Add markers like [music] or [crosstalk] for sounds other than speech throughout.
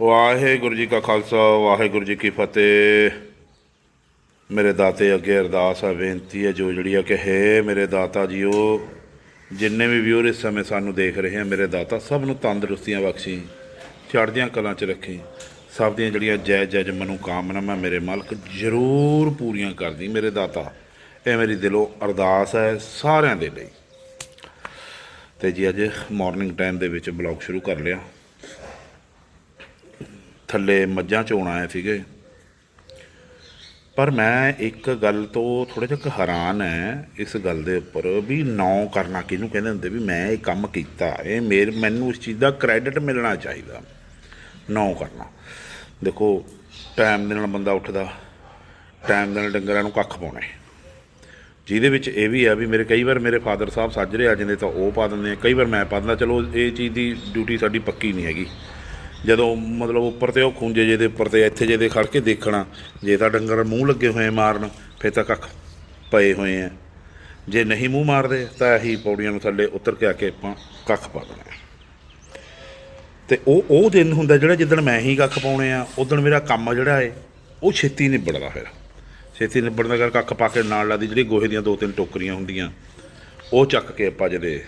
ਵਾਹਿਗੁਰੂ ਜੀ ਕਾ ਖਾਲਸਾ, ਵਾਹਿਗੁਰੂ ਜੀ ਕੀ ਫਤਿਹ। ਮੇਰੇ ਦਾਤੇ ਅੱਗੇ ਅਰਦਾਸ ਆ, ਬੇਨਤੀ ਹੈ ਜੋ ਜਿਹੜੀ ਆ ਕਿ ਹੈ ਮੇਰੇ ਦਾਤਾ ਜੀਓ, ਜਿੰਨੇ ਵੀ ਵਿਊਰ ਇਸ ਸਮੇਂ ਸਾਨੂੰ ਦੇਖ ਰਹੇ ਆ, ਮੇਰੇ ਦਾਤਾ ਸਭ ਨੂੰ ਤੰਦਰੁਸਤੀਆਂ ਬਖਸ਼ੀ, ਚੜ੍ਹਦੀਆਂ ਕਲਾਂ 'ਚ ਰੱਖੀ, ਸਭ ਦੀਆਂ ਜਿਹੜੀਆਂ ਜੈ ਜੈ ਮਨੋ ਕਾਮਨਾਵਾਂ ਮੇਰੇ ਮਾਲਕ ਜ਼ਰੂਰ ਪੂਰੀਆਂ ਕਰਦੀ, ਮੇਰੇ ਦਾਤਾ। ਇਹ ਮੇਰੀ ਦਿਲੋਂ ਅਰਦਾਸ ਹੈ ਸਾਰਿਆਂ ਦੇ ਲਈ। ਤੇ ਜੀ ਅੱਜ ਮਾਰਨਿੰਗ ਟਾਈਮ ਦੇ ਵਿੱਚ ਬਲੌਗ ਸ਼ੁਰੂ ਕਰ ਲਿਆ। ਥੱਲੇ ਮੱਝਾਂ ਚੋਣ ਆਏ ਸੀਗੇ। ਪਰ ਮੈਂ ਇੱਕ ਗੱਲ ਤੋਂ ਥੋੜਾ ਜਿਹਾ ਹੈਰਾਨ ਹੈ ਇਸ ਗੱਲ ਦੇ ਉੱਪਰ ਵੀ ਨੌ ਕਰਨਾ ਕਿਹਨੂੰ ਕਹਿੰਦੇ ਹੁੰਦੇ ਵੀ ਮੈਂ ਇਹ ਕੰਮ ਕੀਤਾ। ਇਹ ਮੇਰ, ਮੈਨੂੰ ਇਸ ਚੀਜ਼ ਦਾ ਕ੍ਰੈਡਿਟ ਮਿਲਣਾ ਚਾਹੀਦਾ। ਨੌ ਕਰਨਾ। ਦੇਖੋ ਟਾਈਮ ਦੇ ਨਾਲ ਬੰਦਾ ਉੱਠਦਾ। ਟਾਈਮ ਦੇ ਨਾਲ ਡੰਗਰਾਂ ਨੂੰ ਕੱਖ ਪਾਉਣਾ ਜਿਹਦੇ ਵਿੱਚ ਇਹ ਵੀ ਆ ਵੀ ਮੇਰੇ ਕਈ ਵਾਰ ਮੇਰੇ ਫਾਦਰ ਸਾਹਿਬ ਸਾਜਰੇ ਆ ਜਾਂਦੇ ਤਾਂ ਉਹ ਪਾ ਦਿੰਦੇ ਆ। ਕਈ ਵਾਰ ਮੈਂ ਪਾ ਦਿੰਦਾ, ਚਲੋ ਇਹ ਚੀਜ਼ ਦੀ ਡਿਊਟੀ ਸਾਡੀ ਪੱਕੀ ਨਹੀਂ ਹੈਗੀ। ਜਦੋਂ ਮਤਲਬ ਉੱਪਰ ਤੇ ਉਹ ਖੁੰਝੇ ਜਿਹੇ ਦੇ ਉੱਪਰ ਤੇ ਇੱਥੇ ਜਿਹੇ ਦੇ ਖੜ ਕੇ ਦੇਖਣਾ, ਜੇ ਤਾਂ ਡੰਗਰ ਮੂੰਹ ਲੱਗੇ ਹੋਏ ਮਾਰਨ, ਫਿਰ ਤਾਂ ਕੱਖ ਪਏ ਹੋਏ ਆ। ਜੇ ਨਹੀਂ ਮੂੰਹ ਮਾਰਦੇ, ਤਾਂ ਇਹੀ ਪੌੜੀਆਂ ਨੂੰ ਥੱਲੇ ਉਤਰ ਕੇ ਆ ਕੇ ਆਪਾਂ ਕੱਖ ਪਾ ਦੇਣਾ। ਹੈ। ਤੇ ਉਹ ਉਹ ਦਿਨ ਹੁੰਦਾ ਜਿਹੜਾ ਜਿੱਦਣ ਮੈਂ ਹੀ ਕੱਖ ਪਾਉਣੇ ਆ, ਉਦੋਂ ਮੇਰਾ ਕੰਮ ਜਿਹੜਾ ਏ, ਉਹ ਛੇਤੀ ਨਿਬੜਦਾ ਫਿਰ। ਛੇਤੀ ਨਿਬੜਨ ਦਾ ਕਰ ਕੱਖ ਪਾ ਕੇ ਨਾਲ ਲਾਦੀ ਜਿਹੜੀ ਗੋਹੇ ਦੀਆਂ ਦੋ ਤਿੰਨ ਟੋਕਰੀਆਂ ਹੁੰਦੀਆਂ, ਉਹ ਚੱਕ ਕੇ ਆਪਾਂ ਜਿਹੜੇ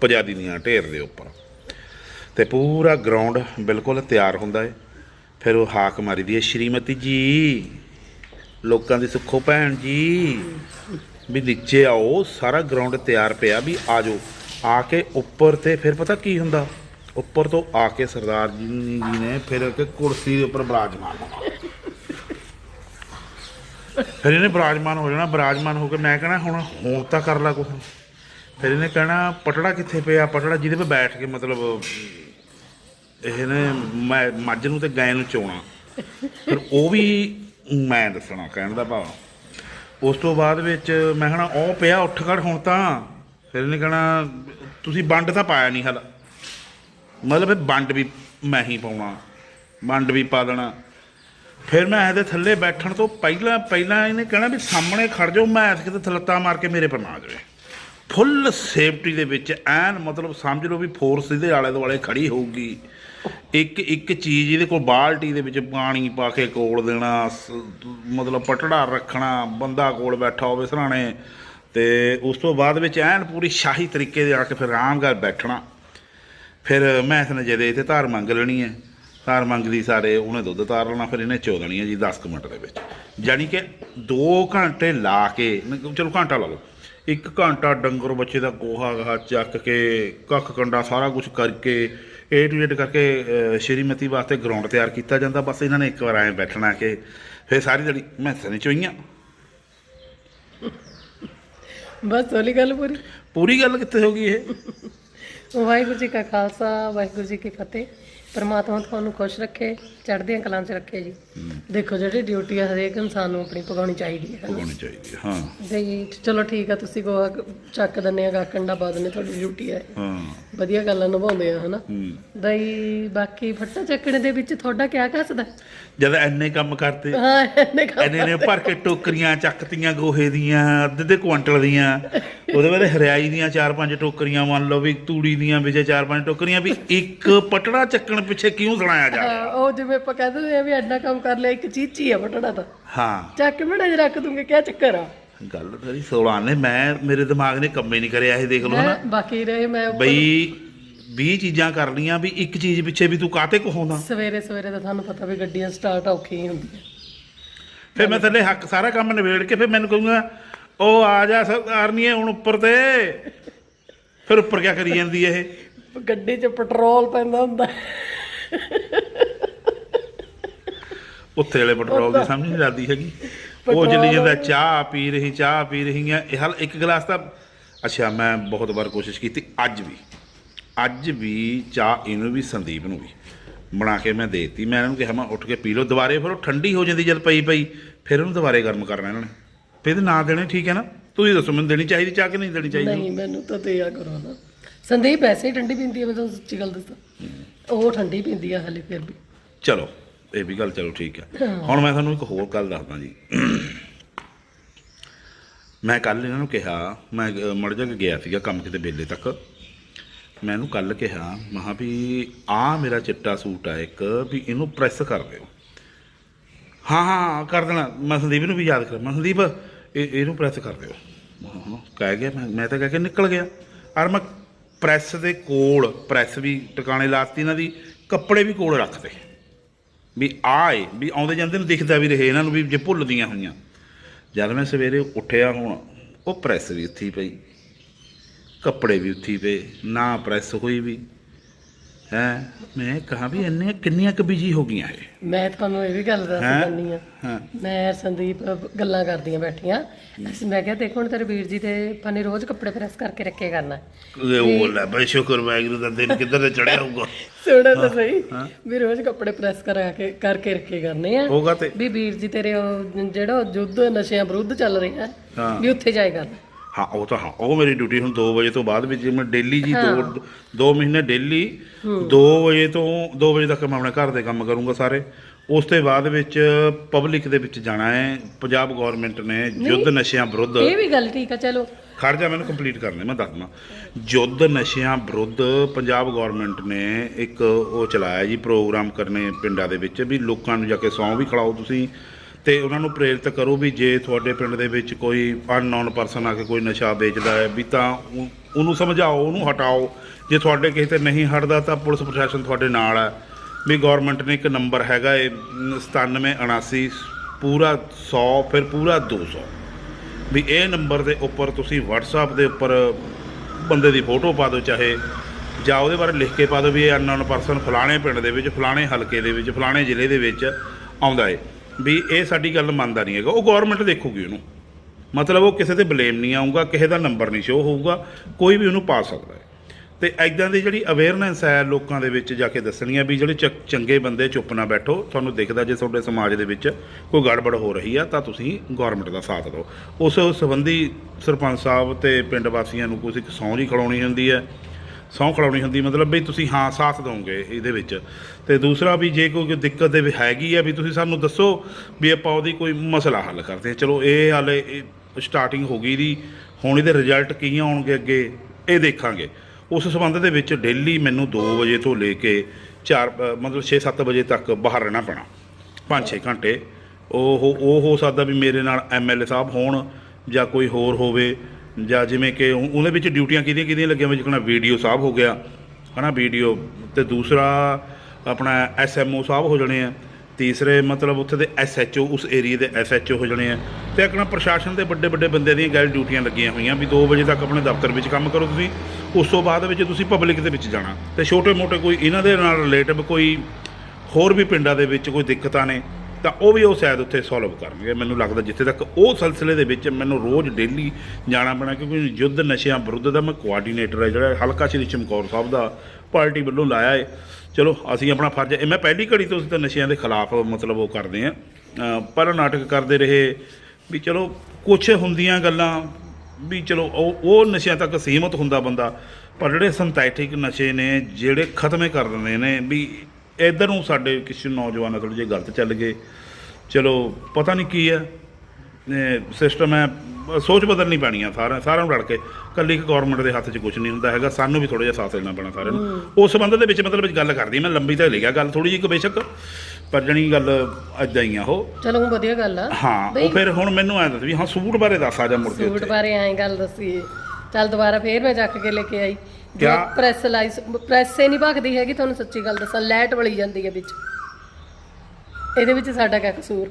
ਪਜਾਦੀ ਦੀਆਂ ਢੇਰ ਦੇ ਉੱਪਰ। ਤੇ ਪੂਰਾ ਗਰਾਊਂਡ ਬਿਲਕੁਲ ਤਿਆਰ ਹੁੰਦਾ ਹੈ ਫਿਰ ਉਹ ਹਾਕ ਮਾਰੀ ਦੀ ਸ਼੍ਰੀਮਤੀ ਜੀ, ਲੋਕਾਂ ਦੀ ਸੁੱਖੋ ਭੈਣ ਜੀ, ਵੀ ਨੀਚੇ ਆਓ, ਸਾਰਾ ਗਰਾਊਂਡ ਤਿਆਰ ਪਿਆ, ਵੀ ਆ ਜਾਓ। ਆ ਕੇ ਉੱਪਰ ਤੇ ਫਿਰ ਪਤਾ ਕੀ ਹੁੰਦਾ? ਉੱਪਰ ਤੋਂ ਆ ਕੇ ਸਰਦਾਰ ਜੀ ਜੀ ਨੇ ਫਿਰ ਕੇ ਕੁਰਸੀ ਦੇ ਉੱਪਰ ਬਰਾਜਮਾਨ ਫਿਰ ਇਹਨੇ ਬਰਾਜਮਾਨ ਹੋ ਜਾਣਾ, ਬਰਾਜਮਾਨ ਹੋ ਕੇ ਮੈਂ ਕਹਣਾ, ਹੁਣ ਹੁਣ ਤਾਂ ਕਰ ਲੈ ਕੁਛ। ਫਿਰ ਇਹਨੇ ਕਹਿਣਾ, ਪਟੜਾ ਕਿੱਥੇ ਪਿਆ? ਪਟੜਾ ਜਿਹਦੇ 'ਤੇ ਬੈਠ ਕੇ ਮਤਲਬ ਇਹਨੇ ਮੈਂ ਮੱਝ ਨੂੰ ਤੇ ਗਾਂ ਨੂੰ ਚੋਣਾ। ਫਿਰ ਉਹ ਵੀ ਮੈਂ ਦੱਸਣਾ ਕਹਿਣ ਦਾ ਭਾਵ। ਉਸ ਤੋਂ ਬਾਅਦ ਵਿੱਚ ਮੈਂ ਕਹਣਾ, ਉਹ ਪਿਆ ਉੱਠ ਖੜ ਹੁਣ ਤਾਂ। ਫਿਰ ਇਹਨੇ ਕਹਣਾ, ਤੁਸੀਂ ਵੰਡ ਤਾਂ ਪਾਇਆ ਨਹੀਂ ਹਾਲ। ਮਤਲਬ ਇਹ ਵੰਡ ਵੀ ਮੈਂ ਹੀ ਪਾਉਣਾ, ਵੰਡ ਵੀ ਪਾ ਦੇਣਾ। ਫਿਰ ਮੈਂ ਇਹਦੇ ਥੱਲੇ ਬੈਠਣ ਤੋਂ ਪਹਿਲਾਂ ਪਹਿਲਾਂ ਇਹਨੇ ਕਹਿਣਾ ਵੀ ਸਾਹਮਣੇ ਖੜ ਜਾਓ, ਮੈਂ ਐਸ ਕਿਤੇ ਥਲੱਤਾ ਮਾਰ ਕੇ ਮੇਰੇ ਪਰ ਨਾ ਜਾਵੇ। ਫੁੱਲ ਸੇਫਟੀ ਦੇ ਵਿੱਚ ਐਨ ਮਤਲਬ ਸਮਝ ਲਓ ਵੀ ਫੋਰਸ ਇਹਦੇ ਆਲੇ ਦੁਆਲੇ ਖੜੀ ਹੋਊਗੀ। ਇੱਕ ਇੱਕ ਚੀਜ਼ ਇਹਦੇ ਕੋਲ ਬਾਲਟੀ ਦੇ ਵਿੱਚ ਪਾਣੀ ਪਾ ਕੇ ਕੋਲ ਦੇਣਾ ਮਤਲਬ ਪਟੜਾ ਰੱਖਣਾ, ਬੰਦਾ ਕੋਲ ਬੈਠਾ ਹੋਵੇ ਸਰਾਣੇ, ਤੇ ਉਸ ਤੋਂ ਬਾਅਦ ਵਿੱਚ ਐਨ ਪੂਰੀ ਸ਼ਾਹੀ ਤਰੀਕੇ ਦੇ ਆ ਕੇ ਫਿਰ ਆਰਾਮ ਨਾਲ ਬੈਠਣਾ। ਫਿਰ ਮੈਂ ਇਸ ਨੇ ਜਦੇ ਇੱਥੇ ਧਾਰ ਮੰਗ ਲੈਣੀ ਹੈ। ਧਾਰ ਮੰਗਦੀ ਸਾਰੇ ਉਹਨੇ ਦੁੱਧ ਤਾਰ ਲੈਣਾ, ਫਿਰ ਇਹਨੇ ਚੋ ਦੇਣੀ ਹੈ ਜੀ 10 ਕੁ ਮਿੰਟ ਦੇ ਵਿੱਚ। ਯਾਨੀ ਕਿ 2 ਘੰਟੇ ਲਾ ਕੇ ਚਲੋ ਘੰਟਾ ਲਾ ਲਓ। ਇੱਕ ਘੰਟਾ ਡੰਗਰ ਬੱਚੇ ਦਾ ਗੋਹਾ, ਗਾਹਾ ਚੱਕ ਕੇ, ਕੱਖ ਕੰਡਾ ਸਾਰਾ ਕੁਝ ਕਰਕੇ ਏ ਟੂ ਜ਼ੈਡ ਕਰਕੇ ਸ਼੍ਰੀਮਤੀ ਵਾਸਤੇ ਗਰਾਊਂਡ ਤਿਆਰ ਕੀਤਾ ਜਾਂਦਾ। ਬਸ ਇਹਨਾਂ ਨੇ ਇੱਕ ਵਾਰ ਐਂ ਬੈਠਣਾ ਕਿ ਫਿਰ ਸਾਰੀ ਦਿਹਾੜੀ ਮੈਂ ਨਹੀਂ ਚੋਈਆਂ। ਬਸ ਹੋਲੀ ਗੱਲ ਪੂਰੀ। ਪੂਰੀ ਗੱਲ ਕਿੱਥੇ ਹੋ ਗਈ ਇਹ? ਵਾਹਿਗੁਰੂ ਜੀ ਕਾ ਖਾਲਸਾ ਵਾਹਿਗੁਰੂ ਜੀ ਕੀ ਫਤਿਹ। ਪਰਮਾਤਮਾ ਤੁਹਾਨੂੰ ਖੁਸ਼ ਰੱਖੇ ਚੜ੍ਹਦੀਆਂ ਕਲਾਂ 'ਚ ਰੱਖੇ ਜੀ। ਦੇਖੋ ਜਿਹੜੀ ਡਿਊਟੀ ਆ ਹਰੇਕ ਇਨਸਾਨ ਨੂੰ ਆਪਣੀ ਪਗਾਉਣੀ ਚਾਹੀਦੀ ਹੈ। ਹੋਣੀ ਚਾਹੀਦੀ ਹੈ, ਹਾਂ। ਤੇ ਚਲੋ ਠੀਕ ਆ ਤੁਸੀਂ ਗੋਹਾ ਕ- ਚੱਕ ਦਿੰਨੇ ਆ ਗਾਕਣ ਦਾ ਬਾਦ ਨੇ ਤੁਹਾਡੀ ਡਿਊਟੀ ਹੈ ਹਾਂ। ਵਧੀਆ ਗੱਲਾਂ ਨਿਭਾਉਂਦੇ ਆ ਹਨਾ? ਹੂੰ। ਦਈ ਬਾਕੀ ਫੱਟਾ ਚੱਕਣ ਦੇ ਵਿੱਚ ਤੁਹਾਡਾ ਕਿਆ ਕੱਸਦਾ ਜਦ ਐਨੇ ਕੰਮ ਕਰਤੇ ਹਾਂ ਇਹਨੇ ਕੰਮ ਐਨੇ ਨੇ ਭਰ ਕੇ ਟੋਕਰੀਆਂ ਚੱਕਤੀਆਂ ਗੋਹੇ ਦੀਆਂ ਅੱਧੇ ਦੇ ਕੁਆਂਟਲ ਦੀਆਂ। ਉਹਦੇ ਵੇਲੇ ਹਰਿਆਈ ਦੀਆਂ ਚਾਰ ਪੰਜ ਟੋਕਰੀਆਂ ਮੰਨ ਲਓ ਵੀ ਤੂੜੀ ਦੀਆਂ ਵਿੱਚ ਚਾਰ ਪੰਜ ਟੋਕਰੀਆਂ ਵੀ ਇੱਕ ਪਟੜਾ ਚੱਕਣ ਪਿੱਛੇ ਕਿਉਂ ਸੁਣਾਇਆ ਜਾ ਹਾਂ, ਉਹ ਜਿਵੇਂ ਆਪਾਂ ਕਹਿੰਦੇ ਹੁੰਦੇ ਆ ਵੀ ਐਡਾ ਕੰਮ ਕਰ ਲਿਆ ਇੱਕ ਚੀਚੀ ਆ ਫਟੜਾ ਤਾਂ। ਹਾਂ। ਚੱਕ ਮਿੰਟ ਚ ਰੱਖ ਦੂੰਗੇ ਕਿਆ ਚੱਕਰ ਆ? ਗੱਲ ਤੇਰੀ 16 ਨੇ ਮੈਂ ਮੇਰੇ ਦਿਮਾਗ ਨੇ ਕੰਮੇ ਨਹੀਂ ਕਰਿਆ ਇਹ ਦੇਖ ਲਓ ਨਾ ਬਾਕੀ ਰਹੇ ਮੈਂ ਉੱਪਰ- ਬਈ 20 ਚੀਜ਼ਾਂ ਕਰ ਲੀਆਂ ਵੀ ਇੱਕ ਚੀਜ਼ ਪਿੱਛੇ ਵੀ ਤੂੰ ਕਾਤੇ ਕਹਾਉਂਦਾ ਸਵੇਰੇ ਸਵੇਰੇ ਤਾਂ ਤੁਹਾਨੂੰ ਪਤਾ ਵੀ ਗੱਡੀਆਂ ਸਟਾਰਟ ਔਖੀ ਹੀ ਹੁੰਦੀਆਂ। ਫਿਰ ਮੈਂ ਥੱਲੇ ਹੱਕ ਸਾਰਾ ਕੰਮ ਨਿਬੇੜ ਕੇ ਫਿਰ ਮੈਨੂੰ ਕਹੂੰਗਾ ਉਹ ਆ ਜਾ ਸਰਦਾਰ ਨਹੀਂ ਹੁਣ ਉੱਪਰ ਤੇ। ਫਿਰ ਉੱਪਰ ਕੀ ਕਰੀ ਜਾਂਦੀ ਇਹ? ਗੱਡੀ 'ਚ ਪੈਟਰੋਲ ਪੈਂਦਾ ਹੁੰਦਾ। ਉੱਥੇ ਵਾਲੇ ਪੈਟਰੋਲ ਦੀ ਸਮਝ ਨਹੀਂ ਲੱਗਦੀ ਹੈਗੀ। ਉਹ ਚੱਲੀ ਜਾਂਦਾ ਚਾਹ ਪੀ ਰਹੀ ਚਾਹ ਪੀ ਰਹੀਆਂ ਇਹ ਹਲ ਇੱਕ ਗਲਾਸ ਤਾਂ ਅੱਛਾ ਮੈਂ ਬਹੁਤ ਵਾਰ ਕੋਸ਼ਿਸ਼ ਕੀਤੀ ਅੱਜ ਵੀ। ਅੱਜ ਵੀ ਚਾਹ ਇਹਨੂੰ ਵੀ ਸੰਦੀਪ ਨੂੰ ਵੀ। ਬਣਾ ਕੇ ਮੈਂ ਦੇਤੀ। ਮੈਂ ਇਹਨਾਂ ਨੂੰ ਕਿਹਾ ਮੈਂ ਉੱਠ ਕੇ ਪੀ ਲਓ। ਦੁਬਾਰੇ ਫਿਰ ਉਹ ਠੰਡੀ ਹੋ ਜਾਂਦੀ ਜਦ ਪਈ ਪਈ ਫਿਰ ਉਹਨੂੰ ਦੁਬਾਰੇ ਗਰਮ ਕਰਨਾ ਇਹਨਾਂ ਨੇ। ਫਿਰ ਇਹਦੇ ਨਾ ਦੇਣੇ ਠੀਕ ਹੈ ਨਾ? ਤੁਸੀਂ ਦੱਸੋ ਮੈਨੂੰ ਦੇਣੀ ਚਾਹੀਦੀ ਚਾਹ ਕਿ ਨਹੀਂ ਦੇਣੀ ਚਾਹੀਦੀ? ਨਹੀਂ ਮੈਨੂੰ ਤਾਂ ਦਿਆ ਕਰੋ ਨਾ। ਸੰਦੀਪ ਐਸੇ ਠੰਡੀ ਪੀਂਦੀ ਹੈ ਮੈਂ ਤੁਹਾਨੂੰ ਸੱਚੀ ਗੱਲ ਦੱਸਾਂ। ਉਹ ਠੰਡੀ ਪੀਂਦੀ ਆ ਹਲੇ ਫਿਰ ਵੀ। ਚਲੋ। ਇਹ ਵੀ ਗੱਲ ਚਲੋ ਠੀਕ ਹੈ ਹੁਣ ਮੈਂ ਤੁਹਾਨੂੰ ਇੱਕ ਹੋਰ ਗੱਲ ਦੱਸਦਾ ਜੀ। ਮੈਂ ਕੱਲ ਇਹਨਾਂ ਨੂੰ ਕਿਹਾ, ਮੈਂ ਮੜ ਜਾ ਕੇ ਗਿਆ ਸੀਗਾ ਕੰਮ ਕਿਤੇ ਬੇਲੇ ਤੱਕ। ਮੈਂ ਇਹਨੂੰ ਕੱਲ ਕਿਹਾ ਮਹਾ ਵੀ ਆ ਮੇਰਾ ਚਿੱਟਾ ਸੂਟ ਆ ਇੱਕ, ਵੀ ਇਹਨੂੰ ਪ੍ਰੈਸ ਕਰ ਦਿਓ। ਹਾਂ ਹਾਂ ਕਰ ਦੇਣਾ। ਮੈਂ ਸੰਦੀਪ ਨੂੰ ਵੀ ਯਾਦ ਕਰ ਮੈਂ ਸੰਦੀਪ, ਇਹ, ਇਹਨੂੰ ਪ੍ਰੈਸ ਕਰ ਦਿਓ। ਕਹਿ ਗਿਆ। ਮੈਂ ਮੈਂ ਤਾਂ ਕਹਿ ਕੇ ਨਿਕਲ ਗਿਆ। ਔਰ ਮੈਂ ਪ੍ਰੈਸ ਦੇ ਕੋਲ ਪ੍ਰੈਸ ਵੀ ਟਿਕਾਣੇ ਲਾਤੀ ਇਹਨਾਂ ਦੀ, ਕੱਪੜੇ ਵੀ ਕੋਲ ਰੱਖਦੇ ਵੀ ਆਏ, ਵੀ ਆਉਂਦੇ ਜਾਂਦੇ ਨੂੰ ਦਿਖਦਾ ਵੀ ਰਹੇ, ਇਹਨਾਂ ਨੂੰ ਵੀ ਜੇ ਭੁੱਲਦੀਆਂ ਹੋਈਆਂ। ਜਦ ਮੈਂ ਸਵੇਰੇ ਉੱਠਿਆ ਹੁਣ, ਉਹ ਪ੍ਰੈਸ ਵੀ ਉੱਥੀ ਪਈ, ਕੱਪੜੇ ਵੀ ਉੱਥੀ ਪਏ, ਨਾ ਪ੍ਰੈਸ ਹੋਈ ਵੀ। ਹੈ? ਮੈਂ ਕਹਾ ਵੀ ਇੰਨੀਆਂ ਕਿੰਨੀਆਂ ਕੁ ਬਿਜ਼ੀ ਹੋ ਗਈਆਂ ਇਹ? ਮੈਂ ਤੁਹਾਨੂੰ ਇਹ ਵੀ ਗੱਲ ਦੱਸ ਹੈਂ? ਦਿੰਨੀ ਆ ਹਾਂ। ਮੈਂ ਸੰਦੀਪ ਗੱਲਾਂ ਕਰਦੀਆਂ ਬੈਠੀਆਂ। ਅਸੀਂ ਮੈਂ ਕਿਹਾ ਦੇਖੋ ਹੁਣ ਤੇਰੇ ਵੀਰ ਜੀ ਤੇ ਫਨੇ ਰੋਜ਼ ਕੱਪੜੇ ਪ੍ਰੈਸ ਕਰਕੇ ਰੱਖੇ ਕਰਨਾ। ਉਹ ਲੈ ਬਈ ਸ਼ੁਕਰ ਵਾਹਿਗੁਰੂ ਦਾ ਦਿਨ ਕਿੱਧਰ ਤੇ ਚੜਿਆ ਹੋਊਗਾ। [laughs] ਸੁਣਾ ਤਾਂ ਸਹੀ। ਵੀ ਰੋਜ਼ ਕੱਪੜੇ ਪ੍ਰੈਸ ਕਰਾ ਕੇ ਕਰਕੇ ਰੱਖੇ ਕਰਨੇ ਆ। ਹੋਗਾ ਤੇ। ਵੀ ਵੀਰ ਜੀ ਤੇਰੇ ਉਹ ਜਿਹੜਾ ਯੁੱਧ ਨਸ਼ਿਆਂ ਵਿਰੁੱਧ ਚੱਲ ਰਿਹਾ ਹਾਂ। ਵੀ ਉੱਥੇ ਜਾਏ ਕਰ ਹਾਂ ਉਹ ਤਾਂ ਹਾਂ ਉਹ ਮੇਰੀ ਡਿਊਟੀ ਹੁਣ 2 ਵਜੇ ਤੋਂ ਬਾਅਦ ਵੀ ਜਿਵੇਂ ਡੇਲੀ ਜੀ ਦੋ ਦੋ ਮਹੀਨੇ ਡੇਲੀ 2 ਵਜੇ ਤੋਂ 2 ਵਜੇ ਤੱਕ ਮੈਂ ਆਪਣੇ ਘਰ ਦੇ ਕੰਮ ਕਰੂੰਗਾ ਸਾਰੇ। ਉਸ ਤੋਂ ਬਾਅਦ ਵਿੱਚ ਪਬਲਿਕ ਦੇ ਵਿੱਚ ਜਾਣਾ ਹੈ ਪੰਜਾਬ ਗਵਰਨਮੈਂਟ ਨੇ ਯੁੱਧ ਨਸ਼ਿਆਂ ਵਿਰੁੱਧ। ਇਹ ਵੀ ਗੱਲ ਠੀਕ ਆ ਚਲੋ। ਖੜ ਜਾ ਮੈਨੂੰ ਕੰਪਲੀਟ ਕਰਨੇ ਮੈਂ ਦੱਸਣਾ ਯੁੱਧ ਨਸ਼ਿਆਂ ਵਿਰੁੱਧ ਪੰਜਾਬ ਗਵਰਨਮੈਂਟ ਨੇ ਇੱਕ ਉਹ ਚਲਾਇਆ ਜੀ ਪ੍ਰੋਗਰਾਮ ਕਰਨੇ ਪਿੰਡਾਂ ਦੇ ਵਿੱਚ ਵੀ ਲੋਕਾਂ ਨੂੰ ਜਾ ਕੇ ਸੌਂ ਵੀ ਖਿਲਾਓ ਤੁਸੀਂ। ਤੇ ਉਹਨਾਂ ਨੂੰ ਪ੍ਰੇਰਿਤ ਕਰੋ ਵੀ ਜੇ ਤੁਹਾਡੇ ਪਿੰਡ ਦੇ ਵਿੱਚ ਕੋਈ ਅਨਨੋਨ ਪਰਸਨ ਆ ਕੇ ਕੋਈ ਨਸ਼ਾ ਵੇਚਦਾ ਹੈ, ਵੀ ਤਾਂ ਉਹਨੂੰ ਸਮਝਾਓ, ਉਹਨੂੰ ਹਟਾਓ। ਜੇ ਤੁਹਾਡੇ ਕਿਸੇ ਤੇ ਨਹੀਂ ਹਟਦਾ ਤਾਂ ਪੁਲਿਸ ਪ੍ਰਸ਼ਾਸਨ ਤੁਹਾਡੇ ਨਾਲ ਹੈ। ਵੀ ਗਵਰਨਮੈਂਟ ਨੇ ਇੱਕ ਨੰਬਰ ਹੈਗਾ ਏ 9779 ਪੂਰਾ 100 ਫਿਰ ਪੂਰਾ 200 ਵੀ ਇਹ ਨੰਬਰ ਦੇ ਉੱਪਰ ਤੁਸੀਂ WhatsApp ਦੇ ਉੱਪਰ ਬੰਦੇ ਦੀ ਫੋਟੋ ਪਾ ਦਿਓ, ਚਾਹੇ ਜਾਂ ਉਹਦੇ ਬਾਰੇ ਲਿਖ ਕੇ ਪਾ ਦਿਓ ਵੀ ਇਹ ਅਨਨੋਨ ਪਰਸਨ ਫਲਾਣੇ ਪਿੰਡ ਦੇ ਵਿੱਚ, ਫਲਾਣੇ ਹਲਕੇ ਦੇ ਵਿੱਚ, ਫਲਾਣੇ ਜ਼ਿਲ੍ਹੇ ਦੇ ਵਿੱਚ ਆਉਂਦਾ ਏ। ਵੀ ਇਹ ਸਾਡੀ ਗੱਲ ਮੰਨਦਾ ਨਹੀਂ ਹੈਗਾ। ਉਹ ਗਵਰਨਮੈਂਟ ਦੇਖੂਗੀ ਉਹਨੂੰ। ਮਤਲਬ ਉਹ ਕਿਸੇ ਤੇ ਬਲੇਮ ਨਹੀਂ ਆਊਗਾ, ਕਿਸੇ ਦਾ ਨੰਬਰ ਨਹੀਂ ਸ਼ੋ ਹੋਊਗਾ, ਕੋਈ ਵੀ ਉਹਨੂੰ ਪਾ ਸਕਦਾ ਹੈ। ਤੇ ਐਦਾਂ ਦੀ ਜਿਹੜੀ ਅਵੇਅਰਨੈਸ ਹੈ ਲੋਕਾਂ ਦੇ ਵਿੱਚ ਜਾ ਕੇ ਦੱਸਣੀ ਹੈ ਵੀ ਜਿਹੜੇ ਚ- ਚੰਗੇ ਬੰਦੇ ਚੁੱਪ ਨਾ ਬੈਠੋ, ਤੁਹਾਨੂੰ ਦਿਖਦਾ ਜੇ ਤੁਹਾਡੇ ਸਮਾਜ ਦੇ ਵਿੱਚ ਕੋਈ ਗੜਬੜ ਹੋ ਰਹੀ ਆ, ਤਾਂ ਤੁਸੀਂ ਗਵਰਨਮੈਂਟ ਦਾ ਸਾਥ ਦਿਓ। ਉਸ ਸੰਬੰਧੀ ਸਰਪੰਚ ਸਾਹਿਬ ਤੇ ਪਿੰਡ ਵਾਸੀਆਂ ਨੂੰ ਕੁਝ ਸਹੁੰ ਜੀ ਖਿਲਾਉਣੀ ਹੁੰਦੀ ਹੈ। ਸਹੁੰ ਖੜਾਉਣੀ ਹੁੰਦੀ, ਮਤਲਬ ਵੀ ਤੁਸੀਂ ਹਾਂ, ਸਾਥ ਦੋਗੇ ਇਹਦੇ ਵਿੱਚ। ਤੇ ਦੂਸਰਾ ਵੀ ਜੇ ਕੋਈ ਦਿੱਕਤ ਦੇ ਹੈਗੀ ਆ ਵੀ ਤੁਸੀਂ ਸਾਨੂੰ ਦੱਸੋ ਵੀ ਆਪਾਂ ਉਹਦੀ ਕੋਈ ਮਸਲਾ ਹੱਲ ਕਰਦੇ ਹਾਂ। ਚਲੋ, ਇਹ ਹਾਲੇ ਸਟਾਰਟਿੰਗ ਹੋ ਗਈ ਦੀ, ਹੁਣ ਇਹਦੇ ਰਿਜ਼ਲਟ ਕੀ ਆਉਣਗੇ ਅੱਗੇ, ਇਹ ਦੇਖਾਂਗੇ। ਉਸ ਸੰਬੰਧ ਦੇ ਵਿੱਚ ਡੇਲੀ ਮੈਨੂੰ 2 ਵਜੇ ਤੋਂ ਲੈ ਕੇ 4 ਮਤਲਬ 6-7 ਵਜੇ ਤੱਕ ਬਾਹਰ ਰਹਿਣਾ ਪੈਣਾ। 5-6 ਘੰਟੇ। ਉਹ ਉਹ ਹੋ ਸਕਦਾ ਵੀ ਮੇਰੇ ਨਾਲ ਐਮਐਲਏ ਸਾਹਿਬ ਹੋਣ ਜਾਂ ਕੋਈ ਹੋਰ ਹੋਵੇ। ਜਾਂ ਜਿਵੇਂ ਕਿ ਉਹ- ਉਹਦੇ ਵਿੱਚ ਡਿਊਟੀਆਂ ਕਿਹਦੀਆਂ ਕਿਹਦੀਆਂ ਲੱਗੀਆਂ ਹੋਈਆਂ ਜਿਕਣਾ ਵੀਡੀਓ ਸਾਹਿਬ ਹੋ ਗਿਆ, ਹਨਾ, ਵੀਡੀਓ, ਤੇ ਦੂਸਰਾ ਆਪਣਾ ਐਸਐਮਓ ਸਾਹਿਬ ਹੋ ਜਾਣੇ ਆ, ਤੀਸਰੇ ਮਤਲਬ ਉੱਥੇ ਦੇ ਐਸਐਚਓ ਉਸ ਏਰੀਆ ਦੇ ਐਸਐਚਓ ਹੋ ਜਾਣੇ ਆ, ਤੇ ਆਪਣਾ ਪ੍ਰਸ਼ਾਸਨ ਦੇ ਵੱਡੇ ਵੱਡੇ ਬੰਦੇ ਦੀਆਂ ਗੈਲ ਡਿਊਟੀਆਂ ਲੱਗੀਆਂ ਹੋਈਆਂ ਵੀ 2 ਵਜੇ ਤੱਕ ਆਪਣੇ ਦਫ਼ਤਰ ਵਿੱਚ ਕੰਮ ਕਰੋ ਤੁਸੀਂ, ਉਸ ਤੋਂ ਬਾਅਦ ਵਿੱਚ ਤੁਸੀਂ ਪਬਲਿਕ ਦੇ ਵਿੱਚ ਜਾਣਾ, ਤੇ ਛੋਟੇ-ਮੋਟੇ ਕੋਈ ਇਹਨਾਂ ਦੇ ਨਾਲ ਰਿਲੇਟਿਵ ਕੋਈ ਹੋਰ ਵੀ ਪਿੰਡਾਂ ਦੇ ਵਿੱਚ ਕੋਈ ਦਿੱਕਤਾਂ ਨੇ ਤਾਂ ਉਹ ਵੀ ਉਹ ਸ਼ਾਇਦ ਉੱਥੇ ਸੋਲਵ ਕਰਨਗੇ। ਮੈਨੂੰ ਲੱਗਦਾ ਜਿੱਥੇ ਤੱਕ ਉਹ ਸਿਲਸਿਲੇ ਦੇ ਵਿੱਚ ਮੈਨੂੰ ਰੋਜ਼ ਡੇਲੀ ਜਾਣਾ ਪੈਣਾ, ਕਿਉਂਕਿ ਯੁੱਧ ਨਸ਼ਿਆਂ ਵਿਰੁੱਧ ਦਾ ਮੈਂ ਕੋਆਰਡੀਨੇਟਰ ਹੈ ਜਿਹੜਾ ਹਲਕਾ ਸ਼੍ਰੀ ਚਮਕੌਰ ਸਾਹਿਬ ਦਾ ਪਾਰਟੀ ਵੱਲੋਂ ਲਾਇਆ ਹੈ ਚਲੋ, ਅਸੀਂ ਆਪਣਾ ਫਰਜ਼ ਇਹ ਮੈਂ ਪਹਿਲੀ ਘੜੀ ਤੋਂ ਅਸੀਂ ਤਾਂ ਨਸ਼ਿਆਂ ਦੇ ਖਿਲਾਫ ਮਤਲਬ ਉਹ ਕਰਦੇ ਆ ਪਰ ਨਾਟਕ ਕਰਦੇ ਰਹੇ ਵੀ ਚਲੋ, ਕੁਛ ਹੁੰਦੀਆਂ ਗੱਲਾਂ ਵੀ ਚਲੋ, ਉਹ ਉਹ ਨਸ਼ਿਆਂ ਤੱਕ ਸੀਮਤ ਹੁੰਦਾ ਬੰਦਾ, ਪਰ ਜਿਹੜੇ ਸਿੰਥੈਟਿਕ ਨਸ਼ੇ ਨੇ, ਜਿਹੜੇ ਖਤਮੇ ਕਰ ਦਿੰਦੇ ਨੇ, ਵੀ ਇਧਰ ਨੂੰ ਸਾਡੇ ਕਿਸੇ ਨੌਜਵਾਨਾਂ ਥੋੜ੍ਹੇ ਜਿਹੇ ਗਲਤ ਚੱਲ ਗਏ। ਚਲੋ ਪਤਾ ਨਹੀਂ ਕੀ ਹੈ। ਸਿਸਟਮ ਹੈ ਸੋਚ ਬਦਲਣੀ ਪੈਣੀ ਆ ਸਾਰਿਆਂ ਸਾਰਿਆਂ ਨੂੰ ਰਲ ਕੇ। ਕੱਲੀ ਇੱਕ ਗਵਰਨਮੈਂਟ ਦੇ ਹੱਥ 'ਚ ਕੁਝ ਨਹੀਂ ਹੁੰਦਾ ਹੈਗਾ। ਸਾਨੂੰ ਵੀ ਥੋੜਾ ਜਿਹਾ ਸਾਥ ਦੇਣਾ ਪੈਣਾ ਸਾਰਿਆਂ ਨੂੰ। ਉਸ ਸੰਬੰਧ ਦੇ ਵਿੱਚ ਮਤਲਬ ਗੱਲ ਕਰਦੀ ਮੈਂ ਲੰਬੀ ਤਾਂ ਲਿਖਿਆ ਗੱਲ ਥੋੜੀ ਜਿਹੀ ਕੁ ਬੇਸ਼ੱਕ। ਪਰ ਜਣੀ ਗੱਲ ਐਦਾਂ ਹੀ ਆ ਉਹ। ਚਲੋ ਵਧੀਆ ਗੱਲ ਆ। ਹਾਂ ਉਹ ਫਿਰ ਹੁਣ ਮੈਨੂੰ ਐਂ ਦੱਸ ਵੀ ਹਾਂ ਸੂਟ ਬਾਰੇ ਦੱਸ ਆ ਜਾ ਮੁੜ ਕੇ ਸੂਟ। ਬਾਰੇ ਐਂ ਗੱਲ ਦੱਸੀਏ। ਚੱਲ ਦੁਬਾਰਾ ਫੇਰ ਮੈਂ ਚੱਕ ਕੇ ਲੈ ਕੇ ਆਈ। ਕਿਆ? ਪ੍ਰੈਸ ਲਾਈ ਪ੍ਰੈਸੇ ਨਹੀਂ ਭਗਦੀ ਹੈਗੀ ਤੁਹਾਨੂੰ ਸੱਚੀ ਗੱਲ ਦੱਸਾਂ ਲਾਈਟ ਵਲੀ ਜਾਂਦੀ ਹੈ ਵਿੱਚ। ਇਹਦੇ ਵਿੱਚ ਸਾਡਾ ਕਿਆ ਕਸੂਰ?